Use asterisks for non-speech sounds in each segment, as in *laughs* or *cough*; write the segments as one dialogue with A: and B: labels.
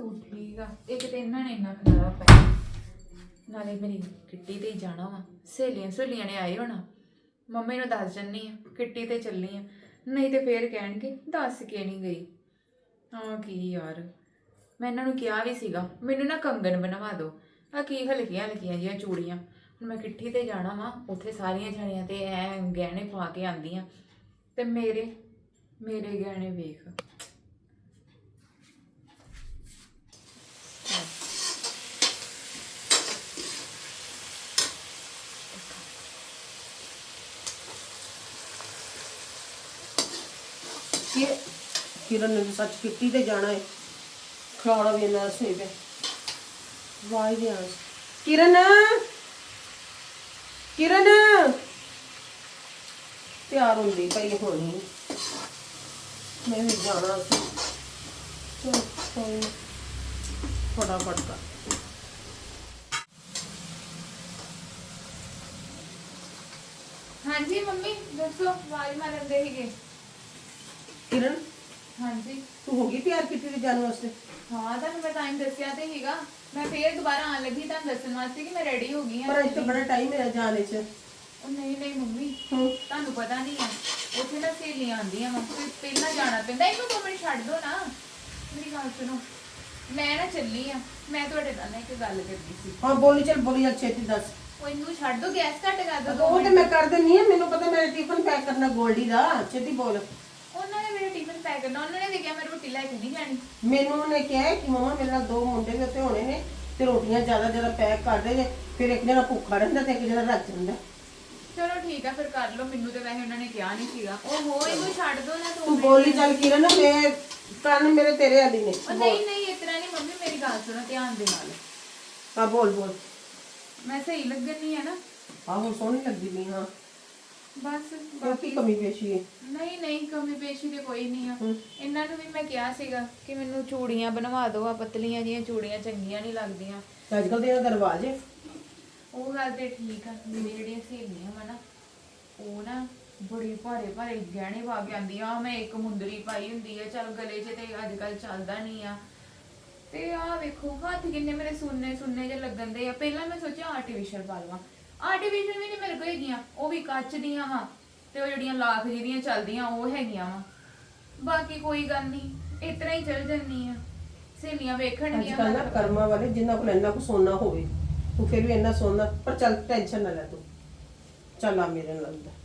A: Suit ਠੀਕ ਆ। ਇੱਕ ਤੇ ਇਹਨਾਂ ਨੇ ਇੰਨਾ ਖਲਾਰਾ ਪਾਇਆ। ਨਾਲੇ ਮੇਰੀ ਕਿੱਟੀ ਤੇ ਹੀ ਜਾਣਾ ਵਾ। ਸਹੇਲੀਆਂ ਸਹੇਲੀਆਂ ਨੇ ਆਏ ਹੋਣਾ। ਮੰਮੀ ਨੂੰ ਦੱਸ ਜੰਨੀ ਆ, ਕਿੱਟੀ ਤੇ ਚੱਲੀ ਆ। ਨਹੀਂ ਤੇ ਫੇਰ ਕਹਿਣਗੇ, ਦੱਸ ਕੇ ਨਹੀਂ ਗਈ। ਹਾਂ, ਕੀ ਯਾਰ। ਮੈਂ ਇਹਨਾਂ ਨੂੰ ਕਿਹਾ ਵੀ ਸੀਗਾ, ਮੈਨੂੰ ਨਾ ਕੰਗਣ ਬਣਵਾ ਦਿਓ ਆ ਕੀ ਹਲਕੀਆਂ ਹਲਕੀਆਂ ਜਿਹੀਆਂ ਚੂੜੀਆਂ। ਹੁਣ ਮੈਂ ਕਿੱਟੀ ਤੇ ਜਾਣਾ ਵਾ, ਉੱਥੇ ਸਾਰੀਆਂ ਜਣੀਆਂ ਤੇ ਐ ਗਹਿਣੇ ਪਾ ਕੇ ਆਂਦੀਆਂ ਤੇ ਮੇਰੇ ਮੇਰੇ ਗਹਿਣੇ ਵੇਖ।
B: ਕਿ ਕਿਰਨ ਨੇ ਸੱਚ ਕਿੱਟੀ ਤੇ ਜਾਣਾ ਹੈ ਖਲਾੜਾ ਵੀ ਇਹਨਾਂ ਸੋਈ ਪਿਆ ਵਾਈ ਦੇ ਆਸ ਕਿਰਨ! ਕਿਰਨ! ਤਿਆਰ ਹੁੰਦੀ ਪਈ ਹੋਣੀ। ਮੈਂ ਵੀ ਜਾਣਾ ਸੀ। ਚਲ ਕੋਈ ਫਟਾਫਟ ਕਰ।
A: ਹਾਂਜੀ ਮੰਮੀ, ਦੱਸੋ, ਆਵਾਜ਼ ਮਾਰਨ ਦੇ ਹੀਗੇ
B: ਕਿਰਨ
A: ਹਾਂਜੀ।
B: ਤੂੰ ਹੋ ਗਈ ਤਿਆਰ ਕਿੱਟੀ ਤੇ ਜਾਣ ਵਾਸਤੇ?
A: ਹਾਂ ਤੁਹਾਨੂੰ ਮੈਂ ਟਾਈਮ ਦੱਸਿਆ ਤੇ ਹੀਗਾ ਮੈਂ ਫੇਰ ਦੁਬਾਰਾ ਆਣ ਲੱਗੀ ਤੁਹਾਨੂੰ ਦੱਸਣ ਵਾਸਤੇ ਕਿ ਮੈਂ ਰੈਡੀ ਹੋ ਗਈ
B: ਪਰ
A: ਹਾਂ
B: ਇੱਥੇ ਬੜਾ ਟਾਈਮ ਹੈ ਜਾਣੇ ਚ
A: ਉਹ ਨਹੀਂ ਨਹੀਂ ਮੰਮੀ।
B: ਹੂੰ।
A: ਤੁਹਾਨੂੰ ਪਤਾ ਨਹੀਂ ਆ ਉੱਥੇ ਨਾ ਸਹੇਲੀਆਂ ਆਉਂਦੀਆਂ ਵਾ ਫਿਰ ਪਹਿਲਾਂ ਜਾਣਾ ਪੈਂਦਾ। ਇਹਨੂੰ ਦੋ ਮਿੰਟ ਛੱਡ ਦੋ ਨਾ। ਮੇਰੀ ਗੱਲ ਸੁਣੋ ਮੈਂ ਨਾ ਚੱਲੀ ਆ ਮੈਂ ਤੁਹਾਡੇ ਨਾਲ ਨਾ ਇੱਕ ਗੱਲ ਕਰਨੀ ਸੀ।
B: ਹਾਂ ਬੋਲੀ ਚੱਲ ਬੋਲੀ ਚੱਲ ਛੇਤੀ ਦੱਸ।
A: ਉਹ ਇਹਨੂੰ ਛੱਡ ਦੋ ਗੈਸ ਘੱਟ ਕਰ ਦੋ ਦੋ
B: ਉਹ ਤੇ
A: ਮਿੰਟ।
B: ਮੈਂ ਕਰ ਦਿੰਨੀ ਆ ਮੈਨੂੰ ਪਤਾ ਮੇਰਾ ਟਿਫਨ ਪੈਕ ਕਰਨਾ ਗੋਲਡੀ ਦਾ। ਛੇਤੀ ਬੋਲ।
A: ਉਹਨਾਂ ਨੇ ਮੇਰੇ ਟਿਫਨ ਪੈਕ ਕਰਨਾ ਉਹਨਾਂ ਨੇ ਕਿਹਾ ਮੈਂ ਰੋਟੀ ਲੈ ਕੇ ਨਹੀਂ ਜਾਣੀ।
B: ਮੈਨੂੰ ਉਹਨੇ ਕਿਹਾ ਕਿ ਮਮਾ ਮੇਰੇ ਨਾਲ ਦੋ ਮੁੰਡੇ ਵੀ ਉੱਥੇ ਹੋਣੇ ਨੇ ਤੇ ਰੋਟੀਆਂ ਜ਼ਿਆਦਾ ਜ਼ਿਆਦਾ ਪੈਕ ਕਰ ਦੇ ਜੇ ਫਿਰ ਇੱਕ ਜਣਾ ਭੁੱਖਾ ਰਹਿੰਦਾ ਤੇ ਇੱਕ ਜਣਾ ਰੱਜ ਜਾਂਦਾ।
A: ਚਲੋ ਠੀਕ ਆ ਫਿਰ ਕਰ ਲਓ ਮੈਨੂੰ ਤੇ ਵੈਸੇ ਉਹਨਾਂ ਨੇ ਕਿਹਾ ਨਹੀਂ ਸੀਗਾ। ਉਹ ਹੋ ਇਹਨੂੰ ਛੱਡ ਦੋ ਨਾ
B: ਤੂੰ
A: ਮਿੰਟ।
B: ਬੋਲੀ ਚੱਲ ਕਿਰਨ ਮੈਂ ਕੰਨ ਮੇਰੇ ਤੇਰੇ ਵਾਲੀ ਨੇ।
A: ਉਹ ਨਹੀਂ ਨਹੀਂ ਇਤਨਾ ਨਹੀਂ ਮੰਮੀ ਮੇਰੀ ਗੱਲ ਸੁਣੋ ਧਿਆਨ ਦੇ ਨਾਲ।
B: ਹਾਂ ਬੋਲ ਬੋਲ।
A: ਮੈਂ ਸਹੀ ਲੱਗਣ ਨਹੀਂ ਹੈ ਨਾ।
B: ਆਹੋ ਸੋਹਣੀ ਲੱਗਦੀ ਵੀ ਹਾਂ।
A: ਬਸ
B: ਬਾਕੀ ਕਮੀ ਪੇਸ਼ੀ ਹੈ
A: ਨਹੀਂ ਨਹੀਂ ਕਮੀ ਪੇਸ਼ੀ ਤੇ ਕੋਈ ਨਹੀਂ ਆ।
B: ਹਮ।
A: ਇਹਨਾਂ ਨੂੰ ਵੀ ਮੈਂ ਕਿਹਾ ਸੀਗਾ ਕਿ ਮੈਨੂੰ ਚੂੜੀਆਂ ਬਣਵਾ ਦਿਓ ਆ ਪਤਲੀਆਂ ਜੀਆਂ ਚੂੜੀਆਂ ਚੰਗੀਆਂ ਨਹੀਂ ਲੱਗਦੀਆਂ।
B: ਅੱਜ ਕੱਲ ਦੇ ਇਹਦਾ ਰਿਵਾਜ ਹੈ
A: ਉਹ ਗੱਲ ਤੇ ਠੀਕ ਆ ਮੇਰੀ ਜਿਹੜੀਆਂ ਸਹੇਲੀਆਂ ਵਾ ਨਾ ਉਹ ਨਾ ਬੜੀ ਭਾਰੇ ਭਾਰੇ ਗਹਿਣੇ ਪਾ ਕੇ ਮੈਂ ਇੱਕ ਮੁੰਦਰੀ ਪਾਈ ਹੁੰਦੀ ਆ ਚਲ ਗਲੇ 'ਚ ਤੇ ਅੱਜ ਕੱਲ ਚੱਲਦਾ ਨਹੀਂ ਆ। ਤੇ ਆਹ ਵੇਖੋ ਹੱਥ ਕਿੰਨੇ ਮੇਰੇ ਸੁੰਨੇ ਸੁੰਨੇ ਜਿਹੇ ਲੱਗਣ ਦੇ ਆ। ਪਹਿਲਾਂ ਮੈਂ ਸੋਚਿਆ ਆਰਟੀਫੀਸ਼ੀਅਲ ਪਾ ਲਵਾਂ ਆਰਟੀਫੀਸ਼ੀਅਲ ਵੀ ਨਹੀਂ ਮੇਰੇ ਕੋਲ ਹੈਗੀਆਂ ਉਹ ਵੀ ਕੱਚ ਦੀਆਂ ਵਾ ਤੇ ਉਹ ਜਿਹੜੀਆਂ ਲਾਖ ਜਿਹੜੀਆਂ ਚੱਲਦੀਆਂ ਉਹ ਹੈਗੀਆਂ ਵਾ। ਬਾਕੀ ਕੋਈ ਗੱਲ ਨਹੀਂ ਇਤਨਾ ਹੀ ਚੱਲ ਜੰਨੀ ਆ ਸਹੇਲੀਆਂ
B: ਅੱਜ
A: ਵੇਖਣਗੀਆਂ।
B: ਕੱਲ ਨਾ ਕਰਮਾਂ ਵਾਲੇ ਜਿਨ੍ਹਾਂ ਕੋਲ ਇੰਨਾ ਕੁ ਸੋਨਾ ਹੋਵੇ ਤੂੰ ਫਿਰ ਵੀ ਇੰਨਾ ਸੋਨਾ ਪਰ ਚੱਲ ਟੈਨਸ਼ਨ ਨਾ ਲੈ ਤੂੰ। ਚੱਲ ਆ ਮੇਰੇ ਨਾਲ ਅੰਦਰ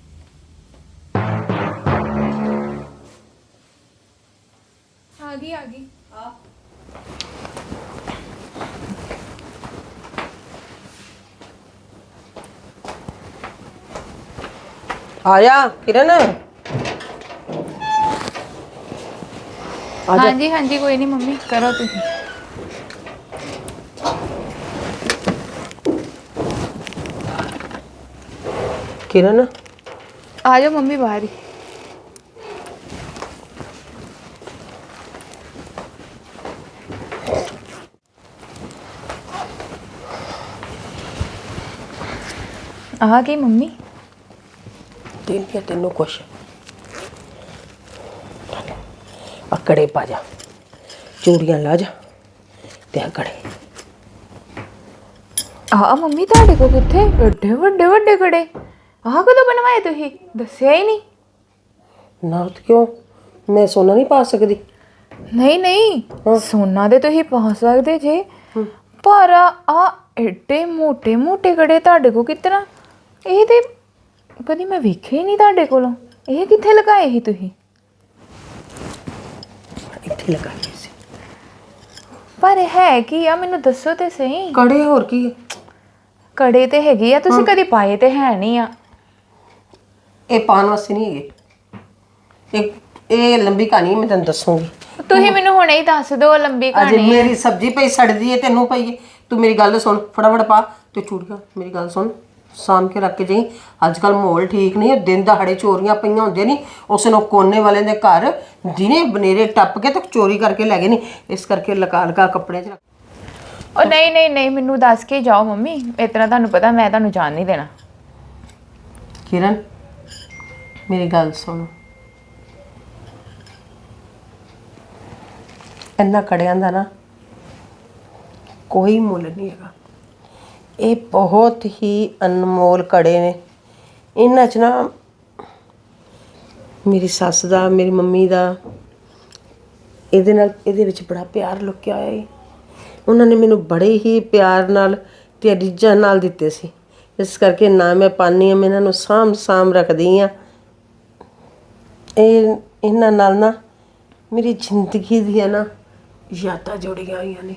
A: ਆ ਗਈ ਆ ਗਈ।
B: ਆ। ਆਇਆ ਕਿਰਨ? ਆ ਜਾ।
A: ਹਾਂਜੀ ਹਾਂਜੀ ਕੋਈ ਨਹੀਂ ਮੰਮੀ ਕਰੋ ਤੁਸੀਂ।
B: ਕਿਰਨ?
A: ਆ ਜਾਓ ਮੰਮੀ ਬਾਹਰ ਹੀ। ਆ ਗਈ ਮੰਮੀ।
B: ਦੇਣੀ ਆ ਤੈਨੂੰ ਕੁਛ। ਅਕੜੇ ਪਾ ਜਾ। ਚੂੜੀਆਂ ਲਾ ਜਾ ਤੇ ਅਕੜੇ
A: ਆਹ ਮੰਮੀ ਤੁਹਾਡੇ ਕੋ ਕਿੱਥੇ? ਏਡੇ ਵੱਡੇ ਵੱਡੇ ਕੜੇ। ਆਹ ਕਦੋਂ ਬਣਵਾਏ ਤੁਸੀਂ? ਦੱਸਿਆ ਹੀ ਨਹੀਂ।
B: ਨਾ ਤੇ ਕਿਉਂ? ਮੈਂ ਸੋਨਾ ਨਹੀਂ ਪਾ ਸਕਦੀ।
A: ਨਹੀਂ ਨਹੀਂ। ਸੋਨਾ ਦੇ ਤੁਸੀਂ ਪਾ ਸਕਦੇ ਜੇ। ਪਰ ਆ ਏਡੇ ਮੋਟੇ ਮੋਟੇ ਕੜੇ ਤੁਹਾਡੇ ਕੋ ਕਿਤਨਾ? ਇਹ ਤੇ ਕਦੀ ਮੈਂ ਵੇਖੇ ਹੀ ਨਹੀਂ ਤੁਹਾਡੇ ਕੋਲੋਂ। ਇਹ ਕਿੱਥੇ ਲਗਾਏ ਸੀ ਤੁਸੀਂ?
B: ਇੱਥੇ ਲਗਾ ਲਈ ਸੀ।
A: ਪਰ ਇਹ ਹੈ ਕੀ ਆ ਮੈਨੂੰ ਦੱਸੋ ਤੇ ਸਹੀ।
B: ਕੜੇ ਹੋਰ ਕੀ ਹੈ?
A: ਕੜੇ ਤੇ ਹੈਗੇ ਆ ਤੁਸੀਂ ਕਦੀ ਪਾਏ ਤੇ ਹੈ ਨਹੀਂ ਆ।
B: ਇਹ ਪਾਉਣ ਵਾਸਤੇ ਨਹੀਂ ਹੈਗੇ। ਇਹ ਇਹ ਲੰਬੀ ਕਹਾਣੀ ਹੈ, ਮੈਂ ਤੈਨੂੰ ਦੱਸੂਗੀ।
A: ਤੁਸੀਂ ਮੈਨੂੰ ਹੁਣੇ ਹੀ ਦੱਸ ਦਿਓ ਲੰਬੀ
B: ਅਜੇ
A: ਕਹਾਣੀ।
B: ਮੇਰੀ ਸਬਜ਼ੀ ਪਈ ਸੜਦੀ ਹੈ ਤੈਨੂੰ ਪਈ ਹੈ। ਤੂੰ ਮੇਰੀ ਗੱਲ ਸੁਣ ਫਟਾਫਟ ਪਾ ਤੇ ਚੂੜੀਆਂ ਮੇਰੀ ਗੱਲ ਸੁਣ। ਸਾਂਭ ਕੇ ਰੱਖ ਕੇ ਜਾਈ। ਅੱਜ ਕੱਲ ਮਾਹੌਲ ਠੀਕ ਨਹੀਂ ਹੈ ਦਿਨ ਦਹਾੜੇ ਚੋਰੀਆਂ ਪਈਆਂ ਹੁੰਦੀਆਂ ਨਹੀਂ। ਉਸ ਨੂੰ ਕੋਨੇ ਵਾਲੇ ਦੇ ਘਰ ਦਿਨੇ ਬਨੇਰੇ ਟੱਪ ਕੇ ਤੇ ਚੋਰੀ ਕਰਕੇ ਲੈ ਗਏ ਨਹੀਂ ਇਸ ਕਰਕੇ ਲਕਾ ਲਕਾ ਕੱਪੜੇ 'ਚ ਰੱਖ
A: ਉਹ ਨਹੀਂ ਨਹੀਂ ਨਹੀਂ ਮੈਨੂੰ ਦੱਸ ਕੇ ਜਾਓ ਮੰਮੀ। ਇਤਨਾ ਤੁਹਾਨੂੰ ਪਤਾ ਮੈਂ ਤੁਹਾਨੂੰ ਜਾਣ ਨਹੀਂ ਦੇਣਾ।
B: ਕਿਰਨ ਮੇਰੀ ਗੱਲ ਸੁਣ। ਇੰਨਾ ਕੜਿਆਂ ਦਾ ਨਾ ਕੋਈ ਮੁੱਲ ਨਹੀਂ ਹੈਗਾ। ਇਹ ਬਹੁਤ ਹੀ ਅਨਮੋਲ ਘੜੇ ਨੇ। ਇਹਨਾਂ 'ਚ ਨਾ ਮੇਰੀ ਸੱਸ ਦਾ, ਮੇਰੀ ਮੰਮੀ ਦਾ, ਇਹਦੇ ਨਾਲ, ਇਹਦੇ ਵਿੱਚ ਬੜਾ ਪਿਆਰ ਲੁਕਿਆ ਹੋਇਆ ਹੈ ਉਹਨਾਂ ਨੇ ਮੈਨੂੰ ਬੜੇ ਹੀ ਪਿਆਰ ਨਾਲ ਤੇ ਰੀਝਾਂ ਨਾਲ ਦਿੱਤੇ ਸੀ। ਇਸ ਕਰਕੇ ਨਾ ਮੈਂ ਪਾਨੀ ਆ ਮੈਂ ਇਹਨਾਂ ਨੂੰ ਸਾਂਭ ਸਾਂਭ ਰੱਖਦੀ ਆ ਇਹ, ਇਹਨਾਂ ਨਾਲ ਨਾ ਮੇਰੀ ਜ਼ਿੰਦਗੀ ਦੀਆਂ ਨਾ ਯਾਦਾਂ ਜੁੜੀਆਂ ਹੋਈਆਂ ਨੇ।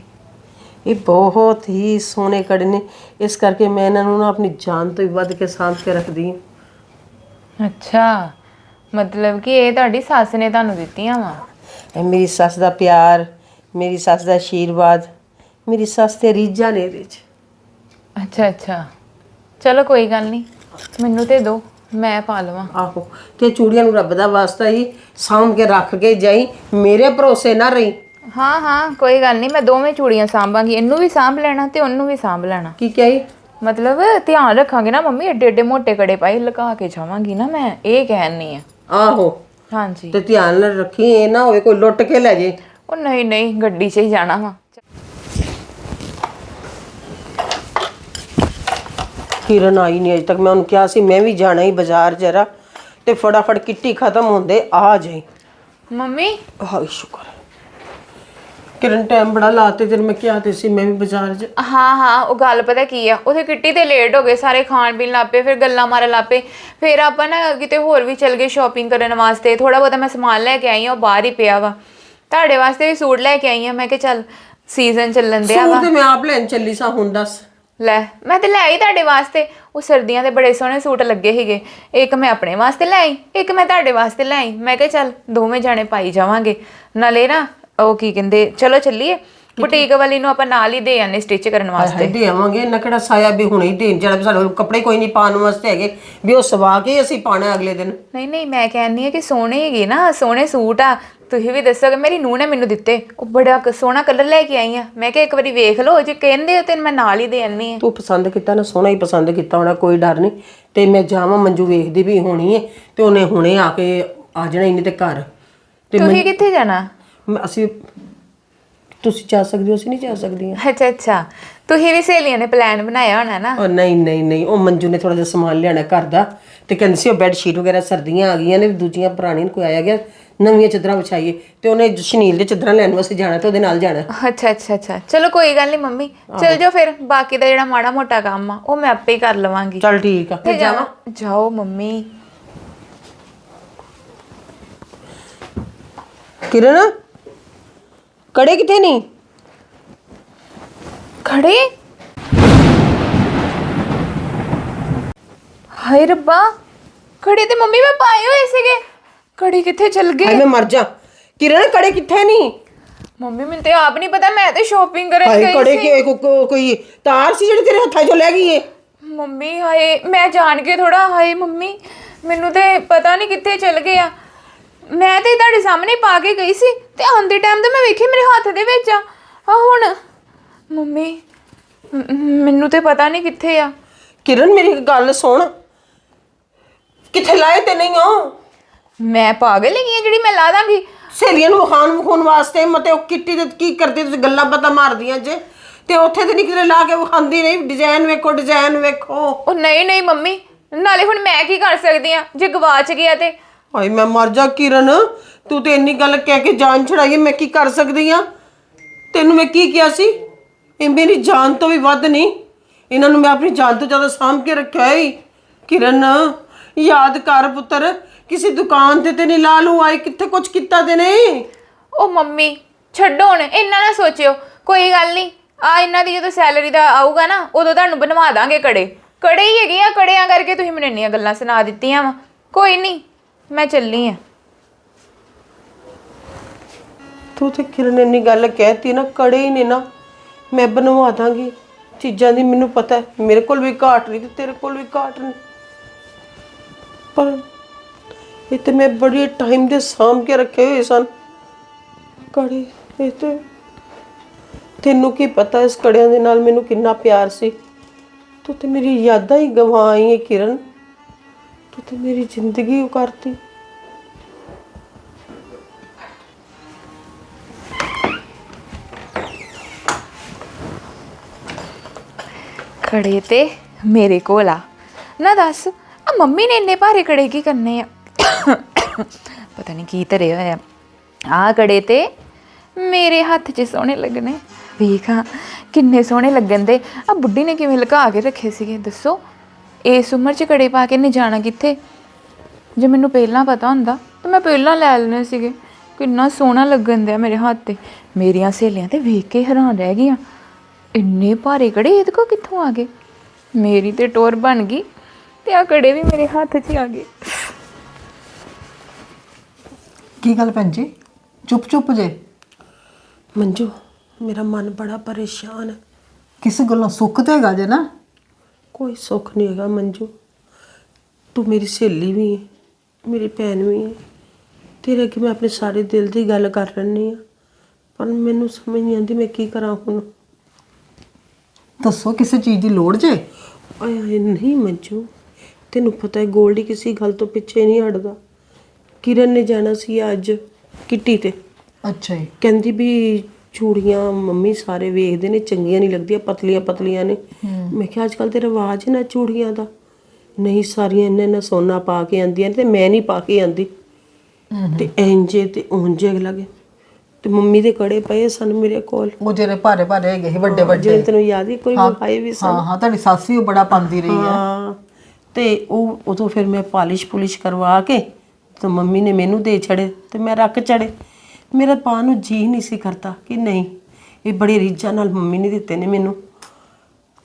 B: ਇਹ ਬਹੁਤ ਹੀ ਸੋਹਣੇ ਕੜੇ ਨੇ। ਇਸ ਕਰਕੇ ਮੈਂ ਇਹਨਾਂ ਨੂੰ ਨਾ ਆਪਣੀ ਜਾਨ ਤੋਂ ਵੀ ਵੱਧ ਕੇ ਸਾਂਭ ਕੇ ਰੱਖਦੀ ਹਾਂ।
A: ਅੱਛਾ ਮਤਲਬ ਕਿ ਇਹ ਤੁਹਾਡੀ ਸੱਸ ਨੇ ਤੁਹਾਨੂੰ ਦਿੱਤੀਆਂ ਵਾ?
B: ਇਹ ਮੇਰੀ ਸੱਸ ਦਾ ਪਿਆਰ ਮੇਰੀ ਸੱਸ ਦਾ ਆਸ਼ੀਰਵਾਦ ਮੇਰੀ ਸੱਸ ਤੇ ਰੀਝਾਂ ਨੇ ਇਹਦੇ 'ਚ।
A: ਅੱਛਾ ਅੱਛਾ। ਚਲੋ ਕੋਈ ਗੱਲ ਨਹੀਂ ਮੈਨੂੰ ਤੇ ਦੋ ਮੈਂ ਪਾ ਲਵਾਂ।
B: ਆਹੋ ਤੇ ਚੂੜੀਆਂ ਨੂੰ ਰੱਬ ਦਾ ਵਾਸਤਾ ਹੀ ਸਾਂਭ ਕੇ ਰੱਖ ਕੇ ਜਾਈ ਮੇਰੇ ਭਰੋਸੇ ਨਾ ਰਹੀ।
A: ਹਾਂ ਹਾਂ ਕੋਈ ਗੱਲ ਨਹੀਂ ਮੈਂ ਦੋਵੇਂ ਚੂੜੀਆਂ ਸਾਂਭਾਂਗੀ ਇਹਨੂੰ ਵੀ ਸਾਂਭ ਲੈਣਾ ਤੇ ਉਹਨੂੰ ਵੀ ਸਾਂਭ ਲੈਣਾ।
B: ਕੀ ਕਹੀ
A: ਮਤਲਬ ਧਿਆਨ ਰੱਖਾਂਗੇ ਨਾ ਮੰਮੀ ਏਡੇ ਏਡੇ ਮੋਟੇ ਕੜੇ ਪਾਈ ਲਗਾ ਕੇ ਜਾਵਾਂਗੀ ਨਾ ਮੈਂ ਇਹ ਕਹਿਣੀ ਆ।
B: ਆਹੋ।
A: ਹਾਂਜੀ।
B: ਤੇ ਧਿਆਨ ਨਾਲ ਰੱਖੀ ਇਹ ਨਾ ਹੋਵੇ ਕੋਈ ਲੁੱਟ ਕੇ ਲੈ ਜੇ।
A: ਉਹ ਨਹੀਂ ਨਹੀਂ ਗੱਡੀ 'ਚ ਹੀ ਜਾਣਾ ਵਾ।
B: ਕਿਰਨ ਆਈ ਨਹੀਂ ਅਜੇ ਤੱਕ ਮੈਂ ਉਹਨੂੰ ਕਿਹਾ ਸੀ ਮੈਂ ਵੀ ਜਾਣਾ ਹੀ ਬਾਜ਼ਾਰ ਜਰਾ ਤੇ ਫਟਾਫਟ ਕਿੱਟੀ ਖਤਮ ਹੁੰਦੇ ਆ ਜਾਈ।
A: ਮੰਮੀ?
B: ਹਾਏ ਸ਼ੁਕਰ। ਹੈ। ਕਿਰਨ ਟਾਈਮ ਬੜਾ ਲਾਤੇ ਤੇ ਮੈਂ ਕਿਹਾ ਤੇ ਸੀ ਮੈਂ ਵੀ ਬਾਜ਼ਾਰ ਚ।
A: ਹਾਂ ਹਾਂ ਉਹ ਗੱਲ ਪਤਾ ਕੀ ਆ? ਉਥੇ ਕਿੱਟੀ ਤੇ ਲੇਟ ਹੋ ਗਏ ਸਾਰੇ ਖਾਣ ਪੀਣ ਲੱਪੇ ਫਿਰ ਗੱਲਾਂ ਮਾਰਨ ਲੱਪੇ ਫਿਰ ਆਪਾਂ ਨਾ ਕਿਤੇ ਹੋਰ ਵੀ ਚਲ ਗਏ ਸ਼ਾਪਿੰਗ ਕਰਨ ਵਾਸਤੇ। ਥੋੜਾ ਬਹੁਤਾ ਮੈਂ ਸਮਾਨ ਲੈ ਕੇ ਆਈ ਆ ਉਹ ਬਾਹਰ ਹੀ ਪਿਆ ਵਾ। ਤੁਹਾਡੇ ਵਾਸਤੇ ਵੀ ਸੂਟ ਲੈ ਕੇ ਆਈ ਆ ਮੈਂ ਕਿਹਾ ਚੱਲ ਸੀਜ਼ਨ ਚੱਲਣ ਦਿਆ ਵਾ।
B: ਸੂਟ ਤੇ ਮੈਂ ਆਪ ਲੈਣ ਚੱਲੀ ਸਾਂ ਹੁਣ ਦੱਸ।
A: ਲੈ ਮੈਂ ਤੇ ਲੈ ਆਈ ਤੁਹਾਡੇ ਵਾਸਤੇ। ਉਹ ਸਰਦੀਆਂ ਦੇ ਬੜੇ ਸੋਹਣੇ ਸੂਟ ਲੱਗੇ ਸੀਗੇ। ਇੱਕ ਮੈਂ ਆਪਣੇ ਵਾਸਤੇ ਲੈ ਆਈ ਇੱਕ ਮੈਂ ਤੁਹਾਡੇ ਵਾਸਤੇ ਲੈ ਆਈ। ਮੈਂ ਕਿਹਾ ਚੱਲ ਦੋਵੇਂ ਜਾਣੇ ਪਾਈ ਜਾਵਾਂਗੇ। ਨਾਲੇ ਨਾ ਉਹ ਕੀ ਕਹਿੰਦੇ ਚਲੋ ਚੱਲੀਏ। ਬੁਟੀਕ ਵਾਲੀ ਨੂੰ ਆਪਾਂ ਨਾਲ ਹੀ ਦੇ ਆਨੇ ਸਟਿਚ ਕਰਨ ਵਾਸਤੇ।
B: ਦੇ ਆਵਾਂਗੇ। ਨਾ ਕਿਹੜਾ ਸਾਇਆ ਵੀ ਹੁਣੇ ਹੀ ਦੇਣ ਜਿਹੜਾ ਵੀ ਸਾਡੇ ਕੋਲ ਕੱਪੜੇ ਕੋਈ ਨਹੀਂ ਪਾਉਣ ਵਾਸਤੇ ਹੈਗੇ। ਵੀ ਉਹ ਸਵਾ ਕੇ ਹੀ ਅਸੀਂ ਪਾਣਾ ਅਗਲੇ ਦਿਨ।
A: ਨਹੀਂ ਨਹੀਂ ਮੈਂ ਕਹਿੰਦੀ ਆ ਕਿ ਸੋਹਣੇ ਹੈਗੇ ਨਾ ਸੋਹਣੇ ਸੂਟ ਆ। ਤੁਸੀਂ ਵੀ ਦੱਸੋਗੇ ਮੇਰੀ ਨੂੰਹ ਨੇ ਮੈਨੂੰ ਦਿੱਤੇ। ਉਹ ਬੜਾ ਕ- ਸੋਹਣਾ ਕਲਰ ਲੈ ਕੇ ਆਈ ਆ। ਮੈਂ ਕਿਹਾ ਇੱਕ ਵਾਰੀ ਵੇਖ ਲਓ ਜੇ ਕਹਿੰਦੇ ਹੋ ਤੇ ਮੈਂ ਨਾਲ ਹੀ ਦੇ ਆਨੀ ਆ
B: ਤੂੰ ਪਸੰਦ ਕੀਤਾ ਨਾ ਸੋਹਣਾ ਹੀ ਪਸੰਦ ਕੀਤਾ ਹੋਣਾ ਕੋਈ ਡਰ ਨਹੀਂ। ਤੇ ਮੈਂ ਜਾਵਾਂ ਮੰਜੂ ਵੇਖਦੀ ਵੀ ਹੋਣੀ ਹੈ। ਤੇ ਉਹਨੇ ਹੁਣੇ ਆ ਕੇ ਆ ਜਾਣਾ ਇਹਨੇ ਤੇ ਘਰ। ਤੇ
A: ਤੁਸੀਂ ਕਿੱਥੇ ਜਾਣਾ?
B: ਮੈਂ- ਅਸੀਂ ਤੁਸੀਂ ਜਾ ਸਕਦੇ ਹੋ ਅਸੀਂ ਨਹੀਂ ਜਾ ਸਕਦੀਆਂ।
A: ਅੱਛਾ ਅੱਛਾ। ਤੁਸੀਂ ਵੀ ਸਹੇਲੀਆਂ ਨੇ ਪਲਾਨ ਬਣਾਇਆ ਹੋਣਾ ਨਾ?
B: ਉਹ ਨਹੀਂ ਨਹੀਂ ਨਹੀਂ। ਉਹ ਮੰਜੂ ਨੇ ਥੋੜਾ ਜਿਹਾ ਸਮਾਨ ਲਿਆਣਾ ਘਰ ਦਾ ਤੇ ਕਹਿੰਦੀ ਸੀ ਉਹ ਬੈੱਡ ਸ਼ੀਟ ਵਗੈਰਾ ਸਰਦੀਆਂ ਆ ਗਈਆਂ ਨੇ ਦੂਜੀਆਂ ਪੁਰਾਣੀਆਂ ਨੂੰ ਕੋਈ ਆਇਆ ਗਿਆ ਨਵੀਆਂ ਚਾਦਰਾਂ ਵਿਛਾਈਏ ਤੇ ਉਹਨੇ ਸ਼ਨੀਲ ਦੇ ਚਾਦਰਾਂ ਲੈਣ ਵਾਸਤੇ ਜਾਣਾ ਤੇ ਉਹਦੇ ਨਾਲ ਜਾਣਾ।
A: ਅੱਛਾ ਅੱਛਾ ਅੱਛਾ। ਚਲੋ ਕੋਈ ਗੱਲ ਨਹੀਂ ਮੰਮੀ। ਚਲ ਜਾਓ ਫਿਰ। ਬਾਕੀ ਦਾ ਜਿਹੜਾ ਮਾੜਾ ਮੋਟਾ ਕੰਮ ਆ ਉਹ ਮੈਂ ਆਪੇ ਹੀ ਕਰ ਲਵਾਂਗੀ।
B: ਚੱਲ ਠੀਕ ਆ।
A: ਤੇ ਜਾਵਾਂ? ਜਾਓ ਮੰਮੀ।
B: ਕਿਰਨ? ਕੜੇ ਕਿੱਥੇ ਨਹੀਂ
A: ਖੜੇ? ਹਾਏ ਰੱਬਾ ਖੜੇ ਤੇ ਮੰਮੀ ਮੈਂ ਪਾਏ ਹੋਏ ਸੀਗੇ। ਖੜੇ ਕਿੱਥੇ ਚਲ
B: ਹਾਏ
A: ਗਏ
B: ਮੈਂ ਮਰ ਜਾ। ਕਿਰਨ ਕੜੇ ਕਿੱਥੇ ਨਹੀਂ
A: ਮੰਮੀ ਮੈਨੂੰ ਤੇ ਆਪ ਨਹੀਂ ਪਤਾ ਮੈਂ ਤੇ ਸ਼ਾਪਿੰਗ ਕਰਨ
B: ਹਾਏ
A: ਗਈ
B: ਕੜੇ
A: ਸੀ।
B: ਕੀ ਕੋ- ਕੋ- ਕੋਈ ਤਾਰ ਸੀ ਜਿਹੜੀ ਤੇਰੇ ਹੱਥਾਂ 'ਚੋਂ ਲੈ ਗਈ ਏ?
A: ਮੰਮੀ ਹਾਏ ਮੈਂ ਜਾਣ ਕੇ ਥੋੜਾ ਹਾਏ ਮੰਮੀ ਮੈਨੂੰ ਤੇ ਪਤਾ ਨਹੀਂ ਕਿੱਥੇ ਚਲ ਗਏ ਆ। ਮੈਂ ਤੇ ਤੁਹਾਡੇ ਸਾਹਮਣੇ ਪਾ ਕੇ ਗਈ ਸੀ ਤੇ ਆਉਂਦੇ ਟਾਈਮ ਤੇ ਮੈਂ ਵੇਖੀ ਮੇਰੇ ਹੱਥ ਦੇ ਵਿੱਚ ਆ। ਆ ਹੁਣ ਮੰਮੀ ਮ- ਮੈਨੂੰ ਤੇ ਪਤਾ ਨਹੀਂ ਕਿੱਥੇ ਆ।
B: ਕਿਰਨ ਮੇਰੀ ਗੱਲ ਸੁਣ। ਕਿੱਥੇ ਲਾਏ ਤੇ ਨਹੀਂ ਹੋ
A: ਮੈਂ ਪਾਗਲ ਹੈਗੀ ਆ ਜਿਹੜੀ ਮੈਂ ਲਾ ਦਾਂਗੀ।
B: ਸਹੇਲੀਆਂ ਨੂੰ ਵਿਖਾਉਣ ਵਿਖਾਉਣ ਵਾਸਤੇ ਮਤੇ ਉਹ ਕਿੱਟੀ ਦੇ ਕੀ ਕਰਦੇ ਤੁਸੀਂ ਗੱਲਾਂ ਪਤਾ ਮਾਰਦੀਆਂ ਜੇ। ਤੇ ਉੱਥੇ ਤੇ ਨਹੀਂ ਕਿਤੇ ਲਾ ਕੇ ਵਿਖਾਉਂਦੀ ਨਹੀਂ ਡਿਜ਼ਾਈਨ ਵੇਖੋ ਡਿਜ਼ਾਈਨ ਵੇਖੋ।
A: ਉਹ ਨਹੀਂ ਨਹੀਂ ਮੰਮੀ। ਨਾਲੇ ਹੁਣ ਮੈਂ ਕੀ ਕਰ ਸਕਦੀ ਆ? ਜੇ ਗਵਾਚ ਗਿਆ ਤੇ
B: ਹਾਏ ਮੈਂ ਮਰ ਜਾ ਕਿਰਨ। ਤੂੰ ਤੇ ਇੰਨੀ ਗੱਲ ਕਹਿ ਕੇ ਜਾਨ ਛੜਾਈ ਹੈ, ਮੈਂ ਕੀ ਕਰ ਸਕਦੀ ਆ? ਤੈਨੂੰ ਮੈਂ ਕੀ ਕਿਹਾ ਸੀ? ਇਹ ਮੇਰੀ ਜਾਨ ਤੋਂ ਵੀ ਵੱਧ ਨਹੀਂ। ਇਹਨਾਂ ਨੂੰ ਮੈਂ ਆਪਣੀ ਜਾਨ ਤੋਂ ਜ਼ਿਆਦਾ ਸਾਂਭ ਕੇ ਰੱਖਿਆ ਹੈ ਕਿਰਨ ਯਾਦ ਕਰ ਪੁੱਤਰ ਕਿਸੇ ਦੁਕਾਨ ਤੇ ਤੇ ਨਹੀਂ ਲਾ ਲੂ ਆਏ ਕਿੱਥੇ ਕੁਝ ਕੀਤਾ ਤੇ ਨਹੀਂ?
A: ਉਹ ਮੰਮੀ ਛੱਡੋ ਹੁਣ ਇੰਨਾ ਨਾ ਸੋਚਿਓ। ਕੋਈ ਗੱਲ ਨਹੀਂ ਆ ਇਹਨਾਂ ਦੀ ਜਦੋਂ ਸੈਲਰੀ ਦਾ ਆਊਗਾ ਨਾ ਉਦੋਂ ਤੁਹਾਨੂੰ ਬਣਵਾ ਦਾਂਗੇ ਕੜੇ। ਕੜੇ ਹੀ ਹੈਗੇ ਆ ਕੜਿਆਂ ਕਰਕੇ ਤੁਸੀਂ ਮੈਨੂੰ ਇੰਨੀਆਂ ਗੱਲਾਂ ਸੁਣਾ ਦਿੱਤੀਆਂ ਵਾ। ਕੋਈ ਨਹੀਂ ਮੈਂ ਚੱਲੀ ਆ।
B: ਤੂੰ ਤੇ ਕਿਰਨ ਨੇ ਇੰਨੀ ਗੱਲ ਕਹਿਤੀ ਨਾ, ਕੜੇ ਹੀ ਨੇ ਨਾ। ਮੈਂ ਬਣਵਾ ਦਾਂਗੀ। ਚੀਜ਼ਾਂ ਦੀ ਮੈਨੂੰ ਪਤਾ ਹੈ, ਮੇਰੇ ਕੋਲ ਵੀ ਘਾਟ ਨਹੀਂ ਤੇ ਤੇਰੇ ਕੋਲ ਵੀ ਘਾਟ ਨਹੀਂ। ਪਰ ਇਹ ਤੇ ਮੈਂ ਬੜੇ ਟਾਈਮ ਦੇ ਸਾਂਭ ਕੇ ਰੱਖੇ ਹੋਏ ਸਨ। ਕੜੇ, ਇਹ ਤੇ ਤੈਨੂੰ ਕੀ ਪਤਾ ਇਸ ਕੜਿਆਂ ਦੇ ਨਾਲ ਮੈਨੂੰ ਕਿੰਨਾ ਪਿਆਰ ਸੀ। ਤੂੰ ਤੇ ਮੇਰੀ ਯਾਦਾਂ ਹੀ ਗਵਾ ਆਈ ਹੈ ਕਿਰਨ। ਤੂੰ ਤੇ ਮੇਰੀ ਜ਼ਿੰਦਗੀ ਉਕਾਰਤੀ
A: ਕੜੇ ਤੇ ਮੇਰੇ ਕੋਲ ਆ। ਨਾ ਦੱਸ, ਆ ਮੰਮੀ ਨੇ ਇੰਨੇ ਭਾਰੇ ਕੜੇ ਕੀ ਕਰਨੇ ਆ? ਪਤਾ ਨਹੀਂ ਕੀ ਧਰੇ ਹੋਇਆ। ਆ ਕੜੇ ਤੇ ਮੇਰੇ ਹੱਥ 'ਚ ਸੋਹਣੇ ਲੱਗਣੇ। ਵੇਖਾਂ ਕਿੰਨੇ ਸੋਹਣੇ ਲੱਗਣ ਦੇ। ਆ ਬੁੱਢੀ ਨੇ ਕਿਵੇਂ ਲੁਕਾ ਕੇ ਰੱਖੇ ਸੀਗੇ, ਦੱਸੋ? ਇਸ ਉਮਰ 'ਚ ਕੜੇ ਪਾ ਕੇ ਨੇ ਜਾਣਾ ਕਿੱਥੇ? ਜੇ ਮੈਨੂੰ ਪਹਿਲਾਂ ਪਤਾ ਹੁੰਦਾ ਤਾਂ ਮੈਂ ਪਹਿਲਾਂ ਲੈ ਲੈਣੇ ਸੀਗੇ। ਕਿੰਨਾ ਸੋਹਣਾ ਲੱਗਣ ਦਿਆ ਮੇਰੇ ਹੱਥ ਤੇ। ਮੇਰੀਆਂ ਸਹੇਲੀਆਂ ਤੇ ਵੇਖ ਕੇ ਹੈਰਾਨ ਰਹਿ ਗਈਆਂ। ਇੰਨੇ ਭਾਰੇ ਕੜੇ ਇਹਦੇ ਕੋ ਕਿੱਥੋਂ ਆ ਗਏ? ਮੇਰੀ ਤੇ ਟੋਰ ਬਣ ਗਈ ਤੇ ਆ ਕੜੇ ਵੀ ਮੇਰੇ ਹੱਥ 'ਚ ਹੀ ਆ ਗਏ।
C: ਕੀ ਗੱਲ ਭੈਣ ਜੀ? ਚੁੱਪ ਚੁੱਪ ਜੇ।
B: ਮੰਜੂ ਮੇਰਾ ਮਨ ਬੜਾ ਪਰੇਸ਼ਾਨ ਹੈ।
C: ਕਿਸ ਗੱਲੋਂ? ਸੁੱਖ ਤੇ ਹੈਗਾ ਜੇ ਨਾ।
B: ਕੋਈ ਸੁੱਖ ਨਹੀਂ ਹੈਗਾ ਮੰਜੂ। ਤੂੰ ਮੇਰੀ ਸਹੇਲੀ ਵੀ ਹੈ ਮੇਰੀ ਭੈਣ ਵੀ ਹੈ ਤੇਰੇ ਅੱਗੇ ਮੈਂ ਆਪਣੇ ਸਾਰੇ ਦਿਲ ਦੀ ਗੱਲ ਕਰ ਰਹੀ ਆ ਪਰ ਮੈਨੂੰ ਸਮਝ ਨਹੀਂ ਆਉਂਦੀ ਮੈਂ ਕੀ ਕਰਾਂ ਹੁਣ।
C: ਦੱਸੋ ਕਿਸੇ ਚੀਜ਼ ਦੀ ਲੋੜ ਜੇ?
B: ਆਏ ਹਾਏ ਨਹੀਂ ਮੰਜੂ। ਤੈਨੂੰ ਪਤਾ ਹੈ ਗੋਲਡੀ ਕਿਸੇ ਗੱਲ ਤੋਂ ਪਿੱਛੇ ਨਹੀਂ ਹਟਦਾ। ਕਿਰਨ ਨੇ ਜਾਣਾ ਸੀ ਅੱਜ ਕਿੱਟੀ ਤੇ।
C: ਅੱਛਾ ਜੀ।
B: ਕਹਿੰਦੀ ਵੀ ਚੂੜੀਆਂ ਮੰਮੀ ਸਾਰੇ ਵੇਖਦੇ ਨੇ ਚੰਗੀਆਂ ਨਹੀਂ ਲੱਗਦੀਆਂ ਪਤਲੀਆਂ ਪਤਲੀਆਂ ਨੇ ਮੈਂ ਕਿਹਾ ਅੱਜ ਕੱਲ ਤੇ ਰਿਵਾਜ ਹੀ ਨਾ ਚੂੜੀਆਂ ਦਾ। ਨਹੀਂ ਸਾਰੀਆਂ ਇੰਨਾ ਇੰਨਾ ਸੋਨਾ ਪਾ ਕੇ ਆਂਦੀਆਂ ਨੇ ਤੇ ਮੈਂ ਨਹੀਂ ਪਾ ਕੇ ਆਂਦੀ ਤੇ ਇੰਜੇ ਤੇ ਉਂਝੇ ਲੱਗੇ ਤੇ ਮੰਮੀ ਦੇ ਕੜੇ ਪਏ ਸਨ ਮੇਰੇ ਕੋਲ।
C: ਉਹ ਜਿਹੜੇ ਭਾਰੇ ਭਾਰੇ ਹੈਗੇ ਸੀ ਵੱਡੇ ਵੱਡੇ।
B: ਜਿਵੇਂ ਤੈਨੂੰ ਯਾਦ ਹੀ ਕੋਈ ਵਿਖਾਏ ਵੀ ਸਨ।
C: ਹਾਂ ਹਾਂ ਤੁਹਾਡੀ ਸੱਸ ਵੀ ਉਹ ਬੜਾ ਪਾਉਂਦੀ ਰਹੀ ਹੈ।
B: ਹਾਂ ਤੇ ਉਹ ਉਦੋਂ ਫਿਰ ਮੈਂ ਪਾਲਿਸ਼ ਪੁਲਿਸ਼ ਕਰਵਾ ਕੇ ਤੇ ਮੰਮੀ ਨੇ ਮੈਨੂੰ ਦੇ ਛੜੇ ਤੇ ਮੈਂ ਰੱਖ ਚੜੇ ਮੇਰਾ ਪਾਣ ਨੂੰ ਜੀ ਨਹੀਂ ਸੀ ਕਰਦਾ ਕਿ ਨਹੀਂ। ਇਹ ਬੜੀ ਰੀਝਾਂ ਨਾਲ ਮੰਮੀ ਨੇ ਦਿੱਤੇ ਨੇ ਮੈਨੂੰ।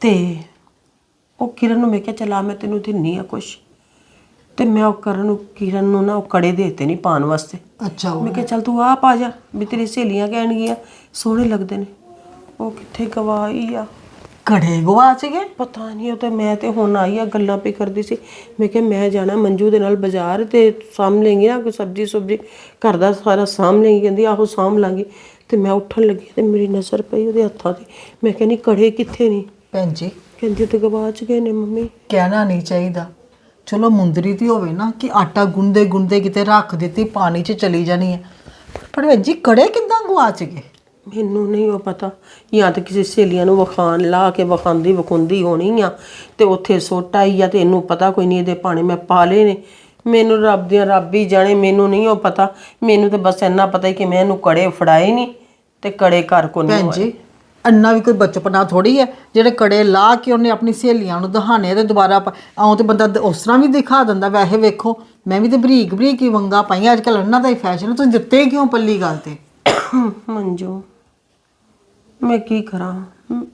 B: ਤੇ ਉਹ ਕਿਰਨ ਨੂੰ ਮੈਂ ਕਿਹਾ ਚਲਾ ਮੈਂ ਤੈਨੂੰ ਦਿੰਨੀ ਆ ਕੁਛ। ਤੇ ਮੈਂ ਉਹ ਕਰਨ ਨੂੰ ਕਿਰਨ ਨੂੰ ਨਾ ਉਹ ਕੜੇ ਦੇਤੇ ਨਹੀਂ ਪਾਣ ਵਾਸਤੇ।
C: ਅੱਛਾ ਉਹ
B: ਮੈਂ ਕਿਹਾ ਚੱਲ ਤੂੰ ਆਪ ਆ ਜਾ ਵੀ ਤੇਰੀ ਸਹੇਲੀਆਂ ਕਹਿਣਗੀਆਂ ਸੋਹਣੇ ਲੱਗਦੇ ਨੇ। ਉਹ ਕਿੱਥੇ ਗਵਾਈ ਆ?
C: ਕੜੇ ਗਵਾਚ ਗਏ
B: ਪਤਾ ਨਹੀਂ ਉਹ ਤੇ ਮੈਂ ਤੇ ਹੁਣ ਆਈ ਆ ਗੱਲਾਂ ਪੇ ਕਰਦੀ ਸੀ। ਮੈਂ ਕਿਹਾ ਮੈਂ ਜਾਣਾ ਮੰਜੂ ਦੇ ਨਾਲ ਬਾਜ਼ਾਰ ਤੇ ਸਾਂਭ ਲੈਂਗੀ ਨਾ ਕੋਈ ਸਬਜੀ ਸੁਬਜੀ ਘਰ ਦਾ ਸਾਰਾ ਸਾਂਭ ਲੈਂਗੀ ਕਹਿੰਦੀ ਆਹੋ ਸਾਂਭ ਲਾਂਗੀ। ਤੇ ਮੈਂ ਉੱਠਣ ਲੱਗੀ ਤੇ ਮੇਰੀ ਨਜ਼ਰ ਪਈ ਉਹਦੇ ਹੱਥਾਂ ਤੇ। ਮੈਂ ਕਹਿੰਦੀ ਕੜੇ ਕਿੱਥੇ ਨੇ?
C: ਭੈਣ ਜੀ।
B: ਕਹਿੰਦੀ ਤੇ ਗਵਾਚ ਗਏ ਨੇ ਮੰਮੀ।
C: ਕਹਿਣਾ ਨਹੀਂ ਚਾਹੀਦਾ। ਚਲੋ ਮੁੰਦਰੀ ਦੀ ਹੋਵੇ ਨਾ ਕਿ ਆਟਾ ਗੁੰਦੇ ਗੁੰਦੇ ਕਿਤੇ ਰੱਖ ਦਿੱਤੀ ਪਾਣੀ 'ਚ ਚਲੀ ਜਾਣੀ ਹੈ। ਪਰ ਭੈਣ ਜੀ ਕੜੇ ਕਿੱਦਾਂ ਗਵਾਚ ਗਏ?
B: ਮੈਨੂੰ ਨਹੀਂ ਉਹ ਪਤਾ। ਜਾਂ ਤਾਂ ਕਿਸੇ ਸਹੇਲੀਆਂ ਨੂੰ ਵਿਖਾਣ ਲਾ ਕੇ ਵਿਖਾਉਂਦੀ ਵਿਖੁੰਦੀ ਹੋਣੀ ਆ। ਤੇ ਉੱਥੇ ਸੁੱਟ ਆਈ ਆ ਤੇ ਇਹਨੂੰ ਪਤਾ ਕੋਈ ਨਹੀਂ ਇਹਦੇ ਪਾਣੀ ਮੈਂ ਪਾ ਲਏ ਨੇ। ਮੈਨੂੰ ਰੱਬ ਦੀਆਂ ਰੱਬ ਹੀ ਜਾਣੇ ਮੈਨੂੰ ਨਹੀਂ ਉਹ ਪਤਾ। ਮੈਨੂੰ ਤਾਂ ਬਸ ਇੰਨਾ ਪਤਾ ਹੀ ਕਿ ਮੈਂ ਇਹਨੂੰ ਕੜੇ ਫੜਾਏ ਨਹੀਂ। ਤੇ ਕੜੇ ਘਰ ਕੋ ਨਹੀਂ
C: ਭੈਣ ਜੀ ਅੰਨਾ ਵੀ ਕੋਈ ਬਚਪਨਾ ਥੋੜੀ ਹੈ ਜਿਹੜੇ ਕੜੇ ਲਾ ਕੇ ਉਹਨੇ ਆਪਣੀ ਸਹੇਲੀਆਂ ਨੂੰ ਆ ਤੇ ਦੁਬਾਰਾ ਆਉਂ ਤੇ ਬੰਦਾ ਉਸ ਤਰ੍ਹਾਂ ਵੀ ਦਿਖਾ ਦਿੰਦਾ ਵੈਸੇ ਵੇਖੋ ਮੈਂ ਵੀ ਤੇ ਬਰੀਕ ਬਰੀਕ ਹੀ ਵੰਗਾ ਪਾਈਆਂ ਅੱਜ ਕੱਲ ਅੰਨਾ ਦਾ ਹੀ ਫੈਸ਼ਨ ਤੁਸੀਂ ਦਿੱਤੇ ਕਿਉਂ ਪੱਲੀ ਗੱਲ ਤੇ?
B: ਮੰਜੂ ਮੈਂ ਕੀ ਕਰਾਂ? ਮ-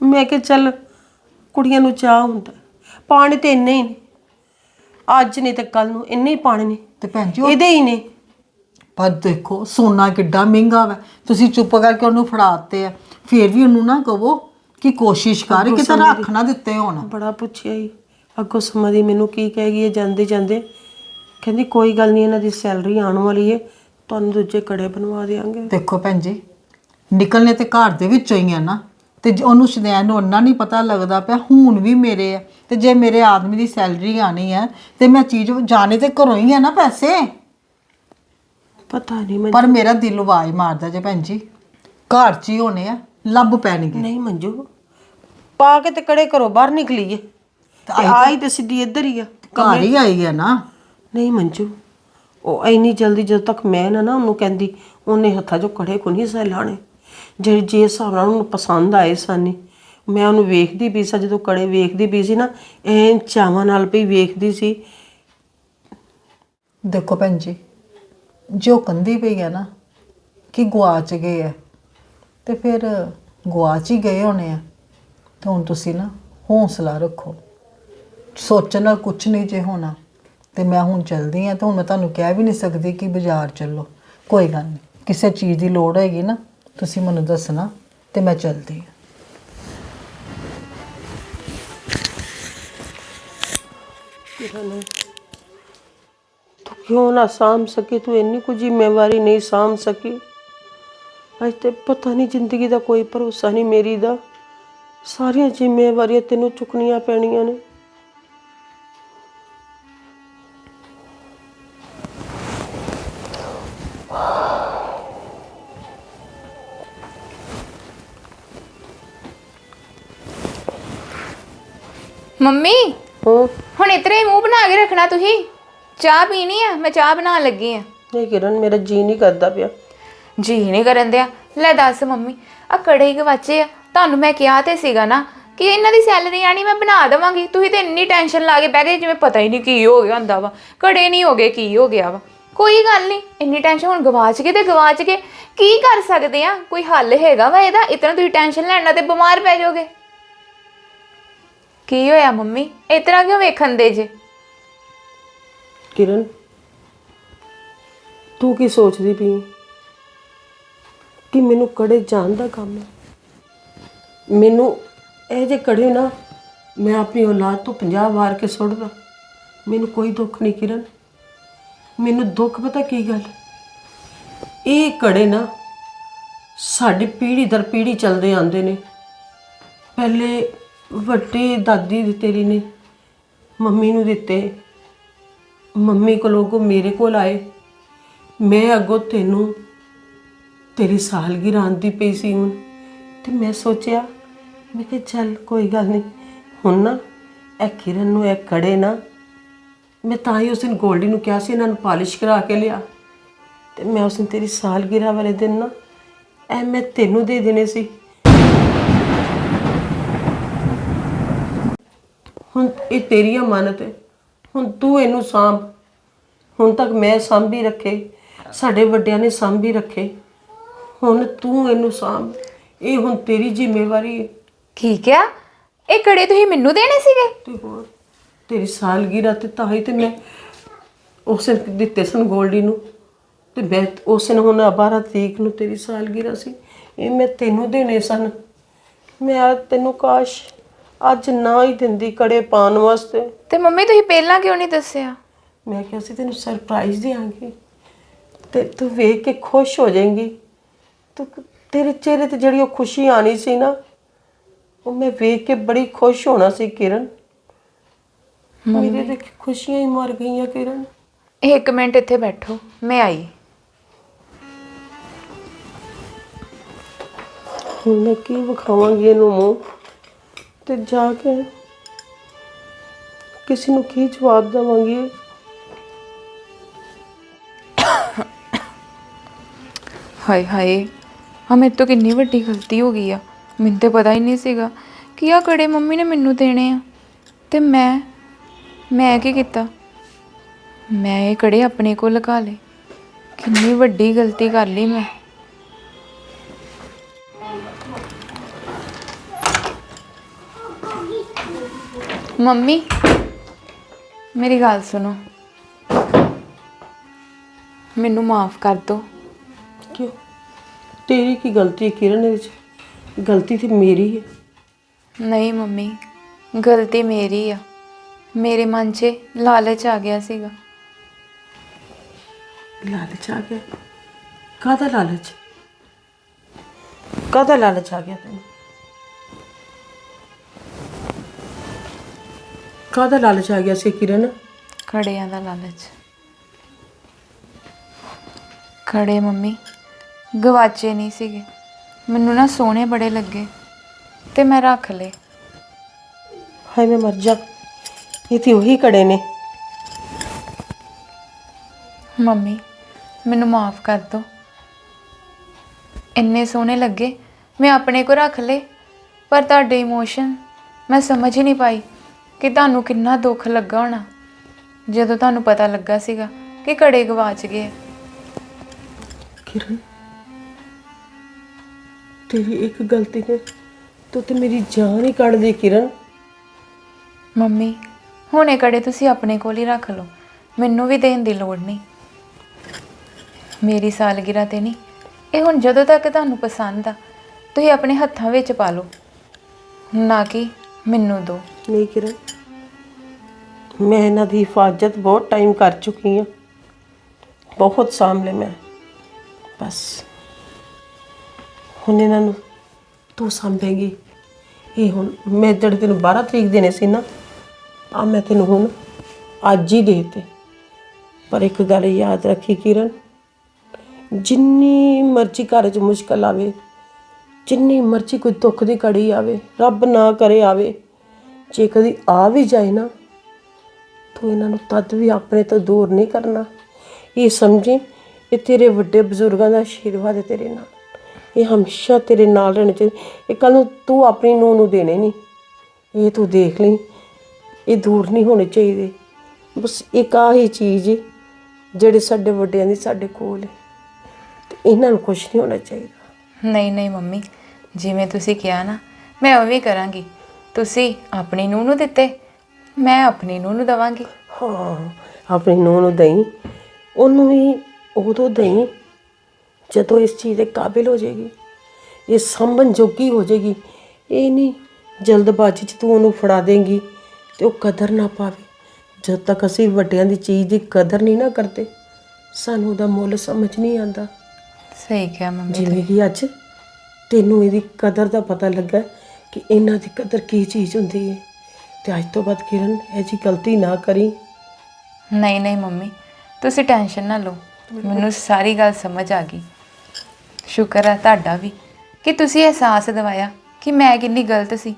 B: ਮੈਂ ਕਿ ਚੱਲ ਕੁੜੀਆਂ ਨੂੰ ਚਾਹ ਹੁੰਦਾ ਪਾਣੀ ਤੇ ਇੰਨੇ ਹੀ ਨੇ ਅੱਜ ਨਹੀਂ ਤੇ ਕੱਲ ਨੂੰ ਇੰਨੇ ਹੀ ਪਾਣੀ ਨੇ
C: ਤੇ ਭੈਣ ਜੀ ਉਹ-
B: ਇਹਦੇ ਹੀ ਨੇ।
C: ਪਰ ਦੇਖੋ ਸੋਨਾ ਕਿੱਡਾ ਮਹਿੰਗਾ ਵਾ ਤੁਸੀਂ ਚੁੱਪ ਕਰਕੇ ਉਹਨੂੰ ਫੜਾਤੇ ਆ ਫੇਰ ਵੀ ਉਹਨੂੰ ਨਾ ਕਹੋ ਕਿ ਕੋਸ਼ਿਸ਼ ਕਰ ਕਿ ਤਾਂ ਰੱਖ ਨਾ ਦਿੱਤੇ ਹੋਣ।
B: ਬੜਾ ਪੁੱਛਿਆ ਹੀ ਅੱਗੋਂ ਸਮਝਦੀ ਮੈਨੂੰ ਕੀ ਕਹੇਗੀ ਇਹ ਜਾਂਦੇ ਜਾਂਦੇ। ਕਹਿੰਦੀ ਕੋਈ ਗੱਲ ਨਹੀਂ ਇਹਨਾਂ ਦੀ ਸੈਲਰੀ ਆਉਣ ਵਾਲੀ ਏ। ਤੁਹਾਨੂੰ ਦੂਜੇ ਕੜੇ ਬਣਵਾ ਦੇਵਾਂਗੇ
C: ਦੇਖੋ ਭੈਣ ਜੀ ਨਿਕਲਨੇ ਤੇ ਘਰ ਦੇ ਵਿੱਚੋਂ ਹੀ ਆ ਨਾ। ਤੇ ਜੇ ਉਹਨੂੰ ਸ਼ਦੈਨ ਨੂੰ ਅੰਨਾ ਨਹੀਂ ਪਤਾ ਲੱਗਦਾ ਪਿਆ ਹੁਣ ਵੀ ਮੇਰੇ ਆ। ਤੇ ਜੇ ਮੇਰੇ ਆਦਮੀ ਦੀ ਸੈਲਰੀ ਆਣੀ ਹੈ ਤੇ ਮੈਂ ਚੀਜ਼ ਜਾਣੇ ਤੇ ਘਰੋਂ ਹੀ ਆ ਨਾ ਪੈਸੇ।
B: ਪਤਾ ਨਹੀਂ ਮੈਂ
C: ਪਰ ਮੇਰਾ ਦਿਲ ਆਵਾਜ਼ ਮਾਰਦਾ ਜੇ ਭੈਣ ਜੀ ਘਰ 'ਚ ਹੀ ਹੋਣੇ ਆ। ਲੱਭ ਪੈਣਗੇ।
B: ਨਹੀਂ ਮੰਜੂ ਪਾ ਕੇ ਤੇ ਕੜੇ ਘਰੋਂ ਬਾਹਰ ਨਿਕਲੀਏ ਤੇ ਆਈ ਤੇ ਸਿੱਧੀ ਇੱਧਰ ਹੀ ਆ।
C: ਘਰ ਹੀ ਆਈ ਹੈ ਨਾ।
B: ਨਹੀਂ ਮੰਜੂ ਉਹ ਇੰਨੀ ਜਲਦੀ ਜਦੋਂ ਤੱਕ ਮੈਂ ਨਾ ਨਾ ਉਹਨੂੰ ਕਹਿੰਦੀ ਉਹਨੇ ਹੱਥਾਂ 'ਚੋਂ ਕੜੇ ਕੋ ਨਹੀਂ ਸਾ ਲਾਣੇ ਜਿਹੜੇ ਜੇ ਹਿਸਾਬ ਨਾਲ ਉਹਨੂੰ ਪਸੰਦ ਆਏ ਸਨ ਮੈਂ ਉਹਨੂੰ ਵੇਖਦੀ ਪਈ ਸਾਂ ਜਦੋਂ ਕੜੇ ਵੇਖਦੀ ਪਈ ਸੀ ਨਾ ਐਂ ਚਾਵਾਂ ਨਾਲ ਪਈ ਵੇਖਦੀ ਸੀ।
C: ਦੇਖੋ ਭੈਣ ਜੀ ਜੋ ਕੰਦੀ ਪਈ ਹੈ ਨਾ ਕਿ ਗਵਾਚ ਗਏ ਆ। ਤੇ ਫਿਰ ਗਵਾਚ ਹੀ ਗਏ ਹੋਣੇ ਆ। ਤੇ ਹੁਣ ਤੁਸੀਂ ਨਾ ਹੌਸਲਾ ਰੱਖੋ। ਸੋਚਣ ਨਾਲ ਕੁਝ ਨਹੀਂ ਜੇ ਹੋਣਾ। ਤੇ ਮੈਂ ਹੁਣ ਚਲਦੀ ਆ ਤੇ ਹੁਣ ਮੈਂ ਤੁਹਾਨੂੰ ਕਹਿ ਵੀ ਨਹੀਂ ਸਕਦੀ ਕਿ ਬਾਜ਼ਾਰ ਚੱਲੋ। ਕੋਈ ਗੱਲ ਨਹੀਂ। ਕਿਸੇ ਚੀਜ਼ ਦੀ ਲੋੜ ਹੈਗੀ ਨਾ, ਤੁਸੀਂ ਮੈਨੂੰ ਦੱਸਣਾ ਤੇ ਮੈਂ ਚਲਦੀ ਆ।
B: ਕਿਰਨ ਤੂੰ ਕਿਉਂ ਨਾ ਸਾਂਭ ਸਕੀ? ਤੂੰ ਇੰਨੀ ਕੁ ਜ਼ਿੰਮੇਵਾਰੀ ਨਹੀਂ ਸਾਂਭ ਸਕੀ। ਅੱਜ ਤੇ ਪਤਾ ਨਹੀਂ ਜ਼ਿੰਦਗੀ ਦਾ ਕੋਈ ਭਰੋਸਾ ਨਹੀਂ ਮੇਰੀ ਦਾ। ਸਾਰੀਆਂ ਜ਼ਿੰਮੇਵਾਰੀਆਂ ਤੈਨੂੰ ਚੁੱਕਣੀਆਂ ਪੈਣੀਆਂ ਨੇ।
A: ਮੰਮੀ?
B: ਹੂੰ।
A: ਹੁਣ ਇਤਰੇ ਹੀ ਮੂੰਹ ਬਣਾ ਕੇ ਰੱਖਣਾ ਤੁਸੀਂ। ਚਾਹ ਪੀਣੀ ਆ ਮੈਂ ਚਾਹ ਬਣਾਉਣ ਲੱਗੀ ਆ।
B: ਨਹੀਂ ਕਿਰਨ ਮੇਰਾ ਜੀ ਨਹੀਂ ਕਰਦਾ ਪਿਆ।
A: ਜੀ ਨਹੀਂ ਕਰਨ ਦਿਆ। ਲੈ ਦੱਸ ਮੰਮੀ ਆ ਕੜੇ ਗਵਾਚੇ ਆ। ਤੁਹਾਨੂੰ ਮੈਂ ਕਿਹਾ ਤੇ ਸੀਗਾ ਨਾ ਕਿ ਇਹਨਾਂ ਦੀ ਸੈਲਰੀ ਆਣੀ ਮੈਂ ਬਣਾ ਦੇਵਾਂਗੀ। ਤੁਸੀਂ ਤੇ ਇੰਨੀ ਟੈਨਸ਼ਨ ਲਾ ਕੇ ਬਹਿ ਗਏ ਜਿਵੇਂ ਪਤਾ ਹੀ ਨਹੀਂ ਕੀ ਹੋ ਗਿਆ ਹੁੰਦਾ ਵਾ। ਕੜੇ ਨਹੀਂ ਹੋ ਗਏ, ਕੀ ਹੋ ਗਿਆ ਵਾ। ਕੋਈ ਗੱਲ ਨਹੀਂ, ਇੰਨੀ ਟੈਨਸ਼ਨ ਹੁਣ ਗਵਾਚ ਗਏ ਤੇ ਗਵਾਚ ਗਏ ਕੀ ਕਰ ਸਕਦੇ ਆ? ਕੋਈ ਹੱਲ ਹੈਗਾ ਵਾ ਇਹਦਾ? ਇਤਨਾ ਤੁਸੀਂ ਟੈਨਸ਼ਨ ਲੈਣਾ ਤੇ ਬਿਮਾਰ ਪੈ ਜਾਓਗੇ। ਕੀ ਹੋਇਆ ਮੰਮੀ? ਇਤਨਾ ਕਿਉਂ ਵੇਖਣ ਦੇ ਜੇ?
B: ਕਿਰਨ, ਤੂੰ ਕੀ ਸੋਚਦੀ ਪਈ ਕਿ ਮੈਨੂੰ ਕੜੇ ਜਾਣ ਦਾ ਕੰਮ ਹੈ। ਮੈਨੂੰ ਇਹ ਜੇ ਕੜੇ ਨਾ, ਮੈਂ ਆਪਣੀ ਔਲਾਦ ਤੋਂ 50 ਵਾਰ ਕੇ ਸੁੱਟਦਾ। ਮੈਨੂੰ ਕੋਈ ਦੁੱਖ ਨਹੀਂ ਕਿਰਨ। ਮੈਨੂੰ ਦੁੱਖ ਪਤਾ ਕੀ ਗੱਲ? ਇਹ ਕੜੇ ਨਾ ਸਾਡੀ ਪੀੜ੍ਹੀ ਦਰ ਪੀੜ੍ਹੀ ਚੱਲਦੇ ਆਉਂਦੇ ਨੇ। ਪਹਿਲੇ ਵੱਡੇ ਦਾਦੀ ਦੀ ਤੇਰੀ ਨੇ, ਮੰਮੀ ਨੂੰ ਦਿੱਤੇ। ਮੰਮੀ ਕੋਲੋਂ ਕੋ ਮੇਰੇ ਕੋਲ ਆਏ। ਮੈਂ ਅੱਗੋਂ ਤੈਨੂੰ ਤੇਰੀ ਸਾਲਗਿਰਾ ਆਂਦੀ ਪਈ ਸੀ ਹੁਣ। ਤੇ ਮੈਂ ਸੋਚਿਆ, ਮੈਂ ਕਿਹਾ ਚੱਲ ਕੋਈ ਗੱਲ ਨਹੀਂ, ਹੁਣ ਨਾ ਇਹ ਕਿਰਨ ਨੂੰ ਇਹ ਕੜੇ ਨਾ, ਮੈਂ ਤਾਂ ਹੀ ਉਸ ਦਿਨ ਗੋਲਡੀ ਨੂੰ ਕਿਹਾ ਸੀ ਇਹਨਾਂ ਨੂੰ ਪਾਲਿਸ਼ ਕਰਾ ਕੇ ਲਿਆ। ਤੇ ਮੈਂ ਉਸ ਦਿਨ ਤੇਰੀ ਸਾਲਗਿਰਾ ਵਾਲੇ ਦਿਨ ਨਾ, ਇਹ ਮੈਂ ਤੈਨੂੰ ਦੇ ਦੇਣੇ ਸੀ। ਹੁਣ ਇਹ ਤੇਰੀ ਅਮਾਨਤ ਹੈ। ਹੁਣ ਤੂੰ ਇਹਨੂੰ ਸਾਂਭ। ਹੁਣ ਤੱਕ ਮੈਂ ਸਾਂਭੀ ਰੱਖੇ, ਸਾਡੇ ਵੱਡਿਆਂ ਨੇ ਸਾਂਭੀ ਰੱਖੇ। ਹੁਣ ਤੂੰ ਇਹਨੂੰ ਸਾਂਭ। ਇਹ ਹੁਣ ਤੇਰੀ ਜ਼ਿੰਮੇਵਾਰੀ ਹੈ।
A: ਠੀਕ ਆ। ਇਹ ਕੜੇ ਤੁਸੀਂ ਮੈਨੂੰ ਦੇਣੇ ਸੀਗੇ?
B: ਤੇ ਹੋਰ ਤੇਰੀ ਸਾਲਗਿਰਾ ਤੇ ਤਾਂ ਹੀ ਤੇ ਮੈਂ ਉਸ ਦਿੱਤੇ ਸਨ ਗੋਲਡੀ ਨੂੰ। ਤੇ ਮੈਂ ਉਸ ਦਿਨ ਹੁਣ 12 ਤਰੀਕ ਨੂੰ ਤੇਰੀ ਸਾਲਗਿਰਾ ਸੀ। ਇਹ ਮੈਂ ਤੈਨੂੰ ਦੇਣੇ ਸਨ। ਮੈਂ ਆ ਤੈਨੂੰ ਕਾਸ਼ ਅੱਜ ਨਾ ਹੀ ਦਿੰਦੀ ਕੜੇ ਪਾਉਣ ਵਾਸਤੇ।
A: ਤੇ ਮੰਮੀ ਤੁਸੀਂ ਪਹਿਲਾਂ ਕਿਉਂ ਨਹੀਂ ਦੱਸਿਆ?
B: ਮੈਂ ਕਿਹਾ ਸੀ ਤੈਨੂੰ ਸਰਪ੍ਰਾਈਜ਼ ਦੇਵਾਂਗੀ ਤੇ ਤੂੰ ਵੇਖ ਕੇ ਖੁਸ਼ ਹੋ ਜਾਏਂਗੀ। ਤੂੰ ਤੇਰੇ ਚਿਹਰੇ ਤੇ ਜਿਹੜੀ ਉਹ ਖੁਸ਼ੀ ਆਣੀ ਸੀ ਨਾ ਉਹ ਮੈਂ ਵੇਖ ਕੇ ਬੜੀ ਖੁਸ਼ ਹੋਣਾ ਸੀ ਕਿਰਨ। ਮੇਰੇ ਤੇ ਖੁਸ਼ੀਆਂ ਹੀ ਮਰ ਗਈਆਂ ਕਿਰਨ।
A: ਇੱਕ ਮਿੰਟ ਇੱਥੇ ਬੈਠੋ ਮੈਂ ਆਈ।
B: ਹੁਣ ਮੈਂ ਕੀ ਵਿਖਾਵਾਂਗੀ ਇਹਨੂੰ ਮੂੰਹ? ਤੇ ਜਾ ਕੇ ਕਿਸੇ ਨੂੰ ਕੀ ਜਵਾਬ ਦੇਵਾਂਗੀ?
A: ਹਾਏ ਹਾਏ। ਆ ਮੇਰੇ ਤੋਂ ਕਿੰਨੀ ਵੱਡੀ ਗਲਤੀ ਹੋ ਗਈ ਆ। ਮੈਨੂੰ ਤੇ ਪਤਾ ਹੀ ਨਹੀਂ ਸੀਗਾ ਕਿ ਆ ਕੜੇ ਮੰਮੀ ਨੇ ਮੈਨੂੰ ਦੇਣੇ ਆ। ਤੇ ਮੈਂ ਮੈਂ ਕੀ ਕੀਤਾ? ਮੈਂ ਇਹ ਕੜੇ ਆਪਣੇ ਕੋਲ ਲਗਾ ਲਏ। ਕਿੰਨੀ ਵੱਡੀ ਗਲਤੀ ਕਰ ਲਈ ਮੈਂ। ਮੰਮੀ, ਮੇਰੀ ਗੱਲ ਸੁਣੋ। ਮੈਨੂੰ ਮਾਫ ਕਰ ਦਿਓ
B: ਤੇਰੀ ਕੀ ਗਲਤੀ ਹੈ ਕਿਰਨ ਇਹਦੇ ਵਿੱਚ ਗਲਤੀ ਤੇ ਮੇਰੀ ਹੈ।
A: ਨਹੀਂ ਮੰਮੀ ਗਲਤੀ ਮੇਰੀ ਆ। ਮੇਰੇ ਮਨ 'ਚ ਲਾਲਚ ਆ ਗਿਆ ਸੀਗਾ।
B: ਲਾਲਚ ਆ ਗਿਆ? ਕਾਹਦਾ ਲਾਲਚ? ਕਾਹਦਾ ਲਾਲਚ ਆ ਗਿਆ ਤੈਨੂੰ? ਕਾਹਦਾ ਲਾਲਚ ਆ ਗਿਆ ਸੀ ਕਿਰਨ?
A: ਕੜਿਆਂ ਦਾ ਲਾਲਚ। ਕੜੇ ਮੰਮੀ ਗਵਾਚੇ ਨਹੀਂ ਸੀਗੇ। ਮੈਨੂੰ ਨਾ ਸੋਹਣੇ ਬੜੇ ਲੱਗੇ ਤੇ ਮੈਂ ਰੱਖ ਲਏ।
B: ਹਾਏ ਮੈਂ ਮਰ ਜਾ। ਇਹ ਤੇ ਉਹੀ ਕੜੇ ਨੇ।
A: ਮੰਮੀ ਮੈਨੂੰ ਮਾਫ ਕਰ ਦਿਓ ਇੰਨੇ ਸੋਹਣੇ ਲੱਗੇ ਮੈਂ ਆਪਣੇ ਕੋ ਰੱਖ ਲਏ ਪਰ ਤੁਹਾਡੇ ਇਮੋਸ਼ਨ ਮੈਂ ਸਮਝ ਹੀ ਨਹੀਂ ਪਾਈ ਕਿ ਤੁਹਾਨੂੰ ਕਿੰਨਾ ਦੁੱਖ ਲੱਗਾ ਹੋਣਾ। ਜਦੋਂ ਤੁਹਾਨੂੰ ਪਤਾ ਲੱਗਾ ਸੀਗਾ ਕਿ ਕੜੇ ਗਵਾਚ ਗਏ ਆ।
B: ਕਿਰਨ ਤੇਰੀ ਇੱਕ ਗਲਤੀ ਨੇ ਤੂੰ ਤੇ ਮੇਰੀ ਜਾਨ ਹੀ ਕੱਢ ਦੇ ਕਿਰਨ।
A: ਮੰਮੀ ਹੁਣ ਕੜੇ ਤੁਸੀਂ ਆਪਣੇ ਕੋਲ ਹੀ ਰੱਖ ਲਓ ਮੈਨੂੰ ਵੀ ਦੇਣ ਦੀ ਲੋੜ ਨਹੀਂ। ਮੇਰੀ ਸਾਲਗਿਰਾ ਤੇ ਨਹੀਂ ਇਹ ਹੁਣ ਜਦੋਂ ਤੱਕ ਤੁਹਾਨੂੰ ਪਸੰਦ ਆ ਤੁਸੀਂ ਆਪਣੇ ਹੱਥਾਂ ਵਿੱਚ ਪਾ ਲਓ ਨਾ ਕਿ ਮੈਨੂੰ ਦਿਓ
B: ਨਹੀਂ ਕਿਰਨ ਮੈਂ ਇਹਨਾਂ ਦੀ ਹਿਫਾਜ਼ਤ ਬਹੁਤ ਟਾਈਮ ਕਰ ਚੁੱਕੀ ਹਾਂ। ਬਹੁਤ ਸਾਂਭਲੇ ਮੈਂ ਬਸ। ਹੁਣ ਇਹਨਾਂ ਨੂੰ ਤੂੰ ਸੰਭੇਗੀ। ਇਹ ਹੁਣ ਮੈਂ ਜਿਹੜੇ ਤੈਨੂੰ 12 ਤਰੀਕ ਦੇਣੇ ਸੀ ਨਾ ਆ ਮੈਂ ਤੈਨੂੰ ਹੁਣ ਅੱਜ ਹੀ ਦੇਤੇ। ਪਰ ਇੱਕ ਗੱਲ ਯਾਦ ਰੱਖੀ ਕਿਰਨ, ਜਿੰਨੀ ਮਰਜ਼ੀ ਘਰ 'ਚ ਮੁਸ਼ਕਲ ਆਵੇ, ਜਿੰਨੀ ਮਰਜ਼ੀ ਕੋਈ ਦੁੱਖ ਦੀ ਘੜੀ ਆਵੇ, ਰੱਬ ਨਾ ਕਰੇ ਆਵੇ, ਜੇ ਕਦੀ ਆ ਵੀ ਜਾਏ ਨਾ, ਤੂੰ ਇਹਨਾਂ ਨੂੰ ਤਦ ਵੀ ਆਪਣੇ ਤੋਂ ਦੂਰ ਨਹੀਂ ਕਰਨਾ। ਇਹ ਸਮਝੀ ਇਹ ਤੇਰੇ ਵੱਡੇ ਬਜ਼ੁਰਗਾਂ ਦਾ ਆਸ਼ੀਰਵਾਦ ਹੈ ਤੇਰੇ ਨਾਲ। ਇਹ ਹਮੇਸ਼ਾ ਤੇਰੇ ਨਾਲ ਰਹਿਣਾ ਚਾਹੀਦਾ। ਇਹ ਕੱਲ ਨੂੰ ਤੂੰ ਆਪਣੀ ਨੂੰਹ ਨੂੰ ਦੇਣੇ ਨਹੀਂ। ਇਹ ਤੂੰ ਦੇਖ ਲਈ। ਇਹ ਦੂਰ ਨਹੀਂ ਹੋਣੇ ਚਾਹੀਦੇ। ਬਸ ਇੱਕ ਆਹ ਹੀ ਚੀਜ਼ ਹੈ ਜਿਹੜੇ ਸਾਡੇ ਵੱਡਿਆਂ ਦੀ ਸਾਡੇ ਕੋਲ ਹੈ ਤੇ ਇਹਨਾਂ ਨੂੰ ਕੁਝ ਨਹੀਂ ਹੋਣਾ ਚਾਹੀਦਾ।
A: ਨਹੀਂ ਨਹੀਂ ਮੰਮੀ ਜਿਵੇਂ ਤੁਸੀਂ ਕਿਹਾ ਨਾ ਮੈਂ ਉਵੇਂ ਹੀ ਕਰਾਂਗੀ। ਤੁਸੀਂ ਆਪਣੀ ਨੂੰਹ ਨੂੰ ਦਿੱਤੇ ਮੈਂ ਆਪਣੀ ਨੂੰਹ ਨੂੰ ਦਵਾਂਗੀ।
B: ਹਾਂ ਆਪਣੀ ਨੂੰਹ ਨੂੰ ਦਈ। ਉਹਨੂੰ ਵੀ ਉਦੋਂ ਦਈ ਜਦੋਂ ਇਸ ਚੀਜ਼ ਦੇ ਕਾਬਿਲ ਹੋ ਜਾਏਗੀ ਇਹ ਸੰਭਨ ਜੋਗੀ ਹੋ ਜਾਏਗੀ ਇਹ ਨਹੀਂ ਜਲਦਬਾਜ਼ੀ 'ਚ ਤੂੰ ਉਹਨੂੰ ਫੜਾ ਦੇਂਗੀ ਤੇ ਉਹ ਕਦਰ ਨਾ ਪਾਵੇ। ਜਦ ਤੱਕ ਅਸੀਂ ਵੱਡਿਆਂ ਦੀ ਚੀਜ਼ ਦੀ ਕਦਰ ਨਹੀਂ ਨਾ ਕਰਦੇ ਸਾਨੂੰ ਉਹਦਾ ਮੁੱਲ ਸਮਝ ਨਹੀਂ ਆਉਂਦਾ।
A: ਸਹੀ ਕਿਹਾ ਮੰਮੀ
B: ਜਿਵੇਂ ਕਿ ਅੱਜ ਤੈਨੂੰ ਇਹਦੀ ਕਦਰ ਦਾ ਪਤਾ ਲੱਗਾ ਕਿ ਇਹਨਾਂ ਦੀ ਕਦਰ ਕੀ ਚੀਜ਼ ਹੁੰਦੀ ਹੈ ਤੇ ਅੱਜ ਤੋਂ ਬਾਅਦ ਕਿਰਨ ਇਹ ਜੀ ਗਲਤੀ ਨਾ ਕਰੀ।
A: ਨਹੀਂ ਨਹੀਂ ਮੰਮੀ ਤੁਸੀਂ ਟੈਨਸ਼ਨ ਨਾ ਲਓ। ਮੈਨੂੰ ਸਾਰੀ ਗੱਲ ਸਮਝ ਆ ਗਈ। ਸ਼ੁਕਰ ਹੈ ਤੁਹਾਡਾ ਵੀ। ਕਿ ਤੁਸੀਂ ਅਹਿਸਾਸ ਦਿਵਾਇਆ ਕਿ ਮੈਂ ਕਿੰਨੀ ਗਲਤ ਸੀ।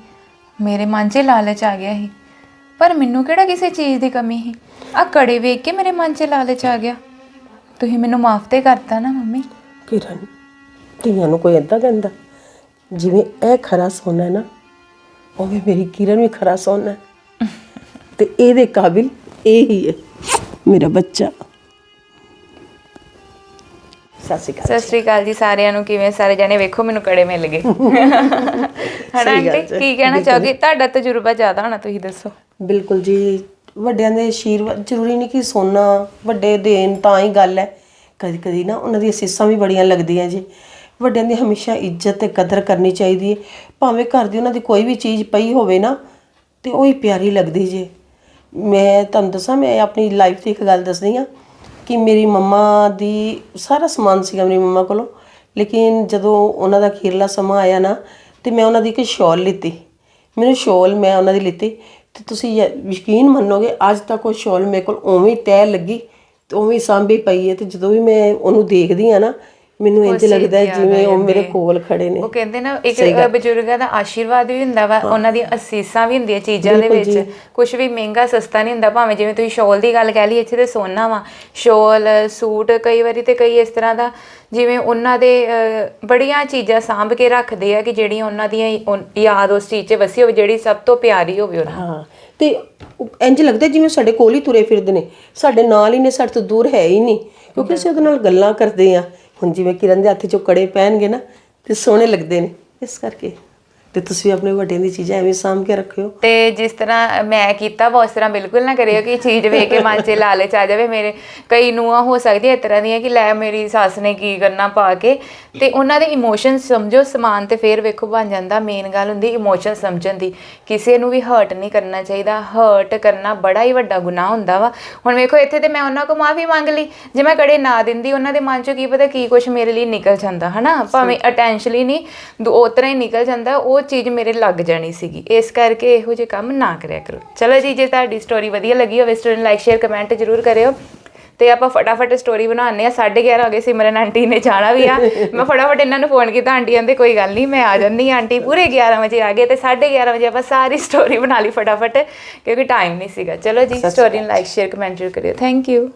A: ਮੇਰੇ ਮਨ 'ਚ ਲਾਲਚ ਆ ਗਿਆ ਸੀ। ਪਰ ਮੈਨੂੰ ਕਿਹੜਾ ਕਿਸੇ ਚੀਜ਼ ਦੀ ਕਮੀ ਸੀ? ਆ ਕੜੇ ਵੇਖ ਕੇ ਮੇਰੇ ਮਨ 'ਚ ਲਾਲਚ ਆ ਗਿਆ। ਤੁਸੀਂ ਮੈਨੂੰ ਮਾਫ ਤੇ ਕਰਤਾ ਨਾ ਮੰਮੀ।
B: ਕਿਰਨ, ਧੀਆਂ ਨੂੰ ਕੋਈ ਏਦਾਂ ਕਹਿੰਦਾ, ਜਿਵੇਂ ਇਹ ਖਰਾ ਸੋਨਾ ਹੈ ਨਾ, ਉਵੇਂ ਮੇਰੀ ਕਿਰਨ ਵੀ ਖਰਾ ਸੋਨਾ। ਹੈ ਤੇ ਇਹਦੇ ਕਾਬਿਲ ਇਹ ਹੀ ਹੈ ਮੇਰਾ ਬੱਚਾ। ਸਤਿ ਸ਼੍ਰੀ ਅਕਾਲ
A: ਸਤਿ ਸ਼੍ਰੀ ਅਕਾਲ ਜੀ ਸਾਰਿਆਂ ਨੂੰ ਕਿਵੇਂ ਸਾਰੇ ਜਾਣੇ? ਵੇਖੋ ਮੈਨੂੰ ਕੜੇ ਮਿਲ ਗਏ। *laughs* ਹਨਾ
B: ਸਹੀ ਗੱਲ
A: ਆਂਟੀ ਕੀ ਕਹਿਣਾ ਚਾਹੋਗੇ? ਤੁਹਾਡਾ ਤਜਰਬਾ ਜ਼ਿਆਦਾ ਹੋਣਾ ਤੁਸੀਂ ਦੱਸੋ।
B: ਬਿਲਕੁਲ ਜੀ ਵੱਡਿਆਂ ਦੇ ਆਸ਼ੀਰਵਾਦ ਜ਼ਰੂਰੀ ਨਹੀਂ ਕਿ ਸੋਨਾ ਵੱਡੇ ਦੇਣ ਤਾਂ ਹੀ ਗੱਲ ਹੈ। ਕਦੀ ਕਦੀ ਨਾ ਉਹਨਾਂ ਦੀਆਂ ਸੀਸਾਂ ਵੀ ਬੜੀਆਂ ਲੱਗਦੀਆਂ ਜੀ। ਵੱਡਿਆਂ ਦੀ ਹਮੇਸ਼ਾ ਇੱਜ਼ਤ ਤੇ ਕਦਰ ਕਰਨੀ ਚਾਹੀਦੀ ਹੈ। ਭਾਵੇਂ ਘਰ ਦੀ ਉਹਨਾਂ ਦੀ ਕੋਈ ਵੀ ਚੀਜ਼ ਪਈ ਹੋਵੇ ਨਾ ਤੇ ਉਹ ਹੀ ਪਿਆਰੀ ਲੱਗਦੀ ਜੇ। ਮੈਂ ਤੁਹਾਨੂੰ ਦੱਸਾਂ ਮੈਂ ਆਪਣੀ ਲਾਈਫ ਦੀ ਇੱਕ ਗੱਲ ਦੱਸਦੀ ਆ ਕਿ ਮੇਰੀ ਮੰਮਾ ਦੀ ਸਾਰਾ ਸਮਾਨ ਸੀਗਾ ਮੇਰੀ ਮੰਮਾ ਕੋਲੋਂ। ਲੇਕਿਨ ਜਦੋਂ ਉਹਨਾਂ ਦਾ ਅਖੀਰਲਾ ਸਮਾਂ ਆਇਆ ਨਾ, ਤੇ ਮੈਂ ਉਹਨਾਂ ਦੀ ਇੱਕ ਸ਼ਾਲ ਲਿੱਤੀ। ਮੈਨੂੰ ਸ਼ਾਲ ਮੈਂ ਉਹਨਾਂ ਦੀ ਲਿੱਤੀ। ਤੇ ਤੁਸੀਂ ਯ- ਯਕੀਨ ਮੰਨੋਗੇ, ਅੱਜ ਤੱਕ ਉਹ ਸ਼ਾਲ ਮੇਰੇ ਕੋਲ ਉਵੇਂ ਹੀ ਤੈਅ ਲੱਗੀ ਤੇ ਉਵੇਂ ਹੀ ਸਾਂਭੀ ਪਈ ਹੈ ਤੇ ਜਦੋਂ ਵੀ ਮੈਂ ਉਹਨੂੰ ਦੇਖਦੀ ਆ ਨਾ ਮੈਨੂੰ ਇੰਜ ਲੱਗਦਾ ਹੈ ਜਿਵੇਂ ਉਹ ਮੇਰੇ ਕੋਲ ਖੜੇ ਨੇ।
A: ਉਹ ਕਹਿੰਦੇ ਨਾ ਇੱਕ ਬਜ਼ੁਰਗਾਂ ਦਾ ਆਸ਼ੀਰਵਾਦ ਵੀ ਹੁੰਦਾ ਵਾ ਉਹਨਾਂ ਦੀਆਂ ਅਸੀਸਾਂ ਵੀ ਹੁੰਦੀਆਂ ਚੀਜ਼ਾਂ ਦੇ ਵਿੱਚ। ਕੁਝ ਵੀ ਮਹਿੰਗਾ ਸਸਤਾ ਨਹੀਂ ਹੁੰਦਾ ਭਾਵੇਂ ਜਿਵੇਂ ਤੁਸੀਂ ਸ਼ਾਲ ਦੀ ਗੱਲ ਕਹਿ ਲਈ ਇੱਥੇ ਤੇ ਸੋਨਾ ਵਾ। ਸ਼ਾਲ ਸੂਟ ਕਈ ਵਾਰੀ ਤੇ ਕਈ ਇਸ ਤਰ੍ਹਾਂ ਦਾ ਜਿਵੇਂ ਉਹਨਾਂ ਦੇ ਬੜੀਆਂ ਚੀਜ਼ਾਂ ਸਾਂਭ ਕੇ ਰੱਖਦੇ ਆ ਕਿ ਜਿਹੜੀਆਂ ਉਹਨਾਂ ਦੀਆਂ ਯਾਦ ਉਸ ਚੀਜ਼ 'ਚ ਵਸੀ ਹੋਵੇ ਜਿਹੜੀ ਸਭ ਤੋਂ ਪਿਆਰੀ ਹੋਵੇ ਉਹਨਾਂ।
B: ਹਾਂ ਤੇ ਇੰਜ ਲੱਗਦਾ ਜਿਵੇਂ ਸਾਡੇ ਕੋਲ ਹੀ ਤੁਰੇ ਫਿਰਦੇ ਨੇ। ਸਾਡੇ ਨਾਲ ਹੀ ਨੇ ਸਾਡੇ ਤੋਂ ਦੂਰ ਹੈ ਹੀ ਨਹੀਂ। ਕਿਉਂਕਿ ਅਸੀਂ ਉਹਦੇ ਨਾਲ ਗੱਲਾਂ ਕਰਦੇ ਆ। ਹੁਣ ਜਿਵੇਂ ਕਿਰਨ ਦੇ ਹੱਥ 'ਚੋਂ ਕੜੇ ਪਹਿਨਗੇ ਨਾ, ਤੇ ਸੋਹਣੇ ਲੱਗਦੇ ਨੇ। ਇਸ ਕਰਕੇ। ਤੇ ਤੁਸੀਂ ਆਪਣੇ ਵੱਡਿਆਂ ਦੀ ਚੀਜ਼ਾਂ ਐਵੇਂ ਸਾਂਭ ਕੇ ਰੱਖਿਓ।
A: ਤੇ ਜਿਸ ਤਰ੍ਹਾਂ ਮੈਂ ਕੀਤਾ ਵਾ ਉਸ ਤਰ੍ਹਾਂ ਬਿਲਕੁਲ ਨਾ ਕਰਿਓ ਕਿ ਚੀਜ਼ ਵੇਖ ਕੇ ਮਨ 'ਚ ਲਾਲਚ ਆ ਜਾਵੇ। ਮੇਰੇ ਕਈ ਨੂੰਹਾਂ ਹੋ ਸਕਦੀਆਂ ਇਸ ਤਰ੍ਹਾਂ ਦੀਆਂ ਕਿ ਲੈ ਮੇਰੀ ਸੱਸ ਨੇ ਕੀ ਕਰਨਾ ਪਾ ਕੇ। ਤੇ ਉਹਨਾਂ ਦੇ ਇਮੋਸ਼ਨ ਸਮਝੋ ਸਮਾਨ ਤੇ ਫੇਰ ਵੇਖੋ ਬਣ ਜਾਂਦਾ। ਮੇਨ ਗੱਲ ਹੁੰਦੀ ਇਮੋਸ਼ਨ ਸਮਝਣ ਦੀ। ਕਿਸੇ ਨੂੰ ਵੀ ਹਰਟ ਨਹੀਂ ਕਰਨਾ ਚਾਹੀਦਾ। ਹਰਟ ਕਰਨਾ ਬੜਾ ਹੀ ਵੱਡਾ ਗੁਨਾਹ ਹੁੰਦਾ ਵਾ। ਹੁਣ ਵੇਖੋ ਇੱਥੇ ਤੇ ਮੈਂ ਉਹਨਾਂ ਕੋਲ ਮਾਫੀ ਮੰਗ ਲਈ। ਜੇ ਮੈਂ ਕੜੇ ਨਾ ਦਿੰਦੀ ਉਹਨਾਂ ਦੇ ਮਨ 'ਚੋਂ ਕੀ ਪਤਾ ਕੀ ਕੁਝ ਮੇਰੇ ਲਈ ਨਿਕਲ ਜਾਂਦਾ ਹਨਾ? ਭਾਵੇਂ ਅਟੈਂਸ਼ਨਲੀ ਨਹੀਂ ਦੋ ਤਰ੍ਹਾਂ ਹੀ ਨਿਕਲ ਜਾਂਦਾ। ਉਹ ਚੀਜ਼ ਮੇਰੇ ਲੱਗ ਜਾਣੀ ਸੀਗੀ। ਇਸ ਕਰਕੇ ਇਹੋ ਜਿਹੇ ਕੰਮ ਨਾ ਕਰਿਆ ਕਰੋ। ਚਲੋ ਜੀ ਜੇ ਤੁਹਾਡੀ ਸਟੋਰੀ ਵਧੀਆ ਲੱਗੀ ਹੋਵੇ ਸਟੋਰੀ ਨੂੰ ਲਾਈਕ ਸ਼ੇਅਰ ਕਮੈਂਟ ਜ਼ਰੂਰ ਕਰਿਓ। ਤੇ ਆਪਾਂ ਫਟਾਫਟ ਸਟੋਰੀ ਬਣਾਉਂਦੇ ਆ 11:30 ਹੋ ਗਏ ਸਿਮਰਨ ਆਂਟੀ ਨੇ ਜਾਣਾ ਵੀ ਆ। ਮੈਂ ਫਟਾਫਟ ਇਹਨਾਂ ਨੂੰ ਫੋਨ ਕੀਤਾ ਆਂਟੀ ਕਹਿੰਦੇ ਕੋਈ ਗੱਲ ਨਹੀਂ ਮੈਂ ਆ ਜਾਂਦੀ ਹਾਂ। ਆਂਟੀ ਪੂਰੇ 11 ਵਜੇ ਆ ਗਏ ਤੇ 11:30 ਵਜੇ ਆਪਾਂ ਸਾਰੀ ਸਟੋਰੀ ਬਣਾ ਲਈ ਫਟਾਫਟ ਕਿਉਂਕਿ ਟਾਈਮ ਨਹੀਂ ਸੀਗਾ। ਚਲੋ ਜੀ ਸਟੋਰੀ ਨੂੰ ਲਾਈਕ ਸ਼ੇਅਰ ਕਮੈਂਟ ਜ਼ਰੂਰ ਕਰਿਓ। Thank you